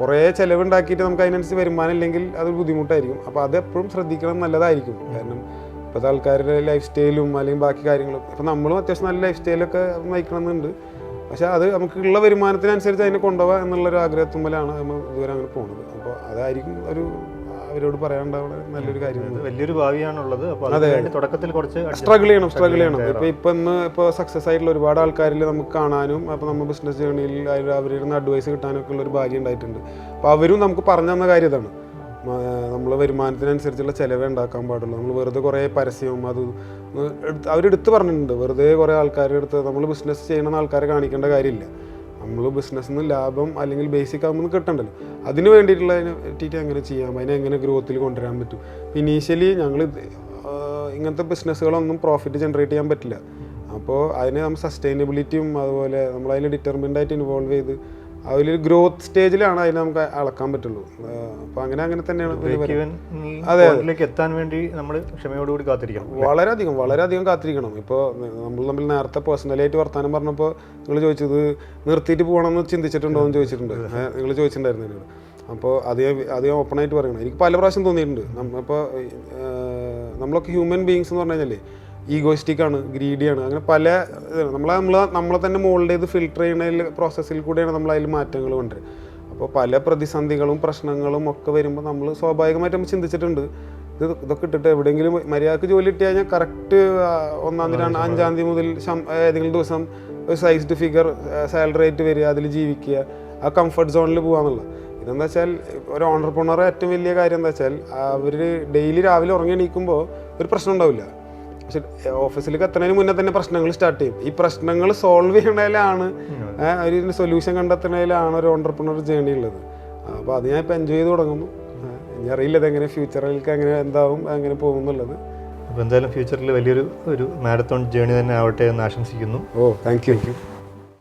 കുറേ ചിലവ് ഉണ്ടാക്കിയിട്ട് നമുക്ക് അതിനനുസരിച്ച് വരുമാനം ഇല്ലെങ്കിൽ അത് ബുദ്ധിമുട്ടായിരിക്കും. അപ്പോൾ അത് എപ്പോഴും ശ്രദ്ധിക്കണം നല്ലതായിരിക്കും. കാരണം ഇപ്പോഴത്തെ ആൾക്കാരുടെ ലൈഫ് സ്റ്റൈലും അല്ലെങ്കിൽ ബാക്കി കാര്യങ്ങളും. ഇപ്പം നമ്മളും അത്യാവശ്യം നല്ല ലൈഫ് സ്റ്റൈലൊക്കെ നയിക്കണമെന്നുണ്ട്. പക്ഷേ അത് നമുക്കുള്ള വരുമാനത്തിനനുസരിച്ച് അതിനെ കൊണ്ടുപോകാം എന്നുള്ളൊരു ആഗ്രഹത്തുമ്പോഴാണ് നമ്മൾ ഇതുവരെ അങ്ങനെ പോകുന്നത് അപ്പോൾ അതായിരിക്കും ഒരു അവരോട് പറയാണ്ടാവുന്ന നല്ലൊരു കാര്യം വലിയൊരു ഭാവിയാണുള്ളത്. തുടക്കത്തിൽ കുറച്ച് സ്ട്രഗിൾ ചെയ്യണം സ്ട്രഗിൾ ചെയ്യണം. ഇപ്പൊ ഇപ്പൊ ഇന്ന് ഇപ്പൊ സക്സസ് ആയിട്ടുള്ള ഒരുപാട് ആൾക്കാരിൽ നമുക്ക് കാണാനും അപ്പൊ നമ്മുടെ ബിസിനസ് ജേണിയിൽ അവരിൽ നിന്ന് അഡ്വൈസ് ഒക്കെ ഉള്ള ഒരു ഭാഗ്യം ഉണ്ടായിട്ടുണ്ട്. അപ്പൊ അവരും നമുക്ക് പറഞ്ഞു തന്ന കാര്യം ഇതാണ്. നമ്മൾ വരുമാനത്തിനനുസരിച്ചുള്ള ചിലവേ ഉണ്ടാക്കാൻ പാടുള്ളൂ. നമ്മൾ വെറുതെ കുറേ പരസ്യവും അത് അവരെടുത്ത് പറഞ്ഞിട്ടുണ്ട്. വെറുതെ കുറേ ആൾക്കാരുടെ അടുത്ത് നമ്മൾ ബിസിനസ് ചെയ്യണമെന്ന് ആൾക്കാരെ കാണിക്കേണ്ട കാര്യമില്ല. നമ്മൾ ബിസിനസ്സിൽ നിന്ന് ലാഭം അല്ലെങ്കിൽ ബേസിക് ആകുമ്പോൾ കിട്ടണ്ടല്ലോ. അതിന് വേണ്ടിയിട്ടുള്ള അതിനെ പറ്റിയിട്ട് എങ്ങനെ ചെയ്യാം? അതിനെ എങ്ങനെ ഗ്രോത്തിൽ കൊണ്ടുവരാൻ പറ്റും? ഇനീഷ്യലി ഞങ്ങൾ ഇങ്ങനത്തെ ബിസിനസ്സുകളൊന്നും പ്രോഫിറ്റ് ജനറേറ്റ് ചെയ്യാൻ പറ്റില്ല. അപ്പോൾ അതിനെ നമ്മൾ സസ്റ്റൈനബിലിറ്റിയും അതുപോലെ നമ്മൾ അതിൽ ആയിട്ട് ഇൻവോൾവ് ചെയ്ത് അതിലൊരു ഗ്രോത്ത് സ്റ്റേജിലാണ് അതിനെ നമുക്ക് അളക്കാൻ പറ്റുള്ളൂ. അപ്പൊ അങ്ങനെ അങ്ങനെ തന്നെയാണ് അതെ. എത്താൻ വേണ്ടി നമ്മൾ ക്ഷമയോടുകൂടി കാത്തിരിക്കണം വളരെയധികം വളരെയധികം കാത്തിരിക്കണം. ഇപ്പോൾ നമ്മൾ തമ്മിൽ നേരത്തെ പേഴ്സണലായിട്ട് വർത്താനം പറഞ്ഞപ്പോൾ നിങ്ങൾ ചോദിച്ചത് നിർത്തിയിട്ട് പോകണമെന്ന് ചിന്തിച്ചിട്ടുണ്ടോ എന്ന് ചോദിച്ചിട്ടുണ്ട്. നിങ്ങൾ ചോദിച്ചിട്ടുണ്ടായിരുന്നു എന്നോട്. അപ്പോൾ അത് ഞാൻ ഓപ്പണായിട്ട് പറയണം. എനിക്ക് പല പ്രാവശ്യം തോന്നിയിട്ടുണ്ട്. നമ്മളിപ്പോൾ നമ്മളൊക്കെ ഹ്യൂമൻ ബീങ്സ് എന്ന് പറഞ്ഞു കഴിഞ്ഞാൽ ഈഗോയിസ്റ്റിക് ആണ് ഗ്രീഡിയാണ് അങ്ങനെ പല. നമ്മളെ നമ്മൾ നമ്മളെ തന്നെ മോൾഡ് ചെയ്ത് ഫിൽട്ടർ ചെയ്യുന്ന പ്രോസസ്സിൽ കൂടെയാണ് നമ്മൾ അതിൽ മാറ്റങ്ങൾ കൊണ്ടുവരുന്നത് അപ്പോൾ പല പ്രതിസന്ധികളും പ്രശ്നങ്ങളും ഒക്കെ വരുമ്പോൾ നമ്മൾ സ്വാഭാവികമായിട്ട് നമ്മൾ ചിന്തിച്ചിട്ടുണ്ട് ഇത് ഇതൊക്കെ ഇട്ടിട്ട് എവിടെയെങ്കിലും മര്യാദയ്ക്ക് ജോലി കിട്ടി കഴിഞ്ഞാൽ കറക്റ്റ് ഒന്നാം തീയതി അഞ്ചാം തീയതി മുതൽ ഏതെങ്കിലും ദിവസം ഒരു സൈസ്ഡ് ഫിഗർ സാലറി ആയിട്ട് വരിക അതിൽ ജീവിക്കുക ആ കംഫർട്ട് സോണിൽ പോകാന്നുള്ള ഇതെന്താ വെച്ചാൽ ഒരു ഓണ്ടർപ്രണറെ ഏറ്റവും വലിയ കാര്യം എന്താ വെച്ചാൽ അവർ ഡെയിലി രാവിലെ ഉറങ്ങി എണീക്കുമ്പോൾ ഒരു പ്രശ്നം ഉണ്ടാവില്ല. പക്ഷെ ഓഫീസിലേക്ക് എത്തുന്നതിന് മുന്നേ തന്നെ പ്രശ്നങ്ങൾ സ്റ്റാർട്ട് ചെയ്യും. ഈ പ്രശ്നങ്ങൾ സോൾവ് ചെയ്യണതിലാണ് ഒരു സൊല്യൂഷൻ കണ്ടെത്തുന്നതിലാണ് ഒരു ഓണ്ടർപ്രണർ ജേണി ഉള്ളത്. അപ്പോൾ അത് ഞാൻ ഇപ്പം എൻജോയ് ചെയ്ത് തുടങ്ങുന്നു. എനിക്കറിയില്ല ഇനി അറിയില്ല ഇതെങ്ങനെ ഫ്യൂച്ചറിലേക്ക് എങ്ങനെ എന്താവും എങ്ങനെ പോകും എന്നുള്ളത്. അപ്പോൾ എന്തായാലും ഫ്യൂച്ചറിൽ വലിയൊരു ഒരു മാരത്തോൺ ജേണി തന്നെ ആവട്ടെ എന്ന് ആശംസിക്കുന്നു. ഓ താങ്ക് യു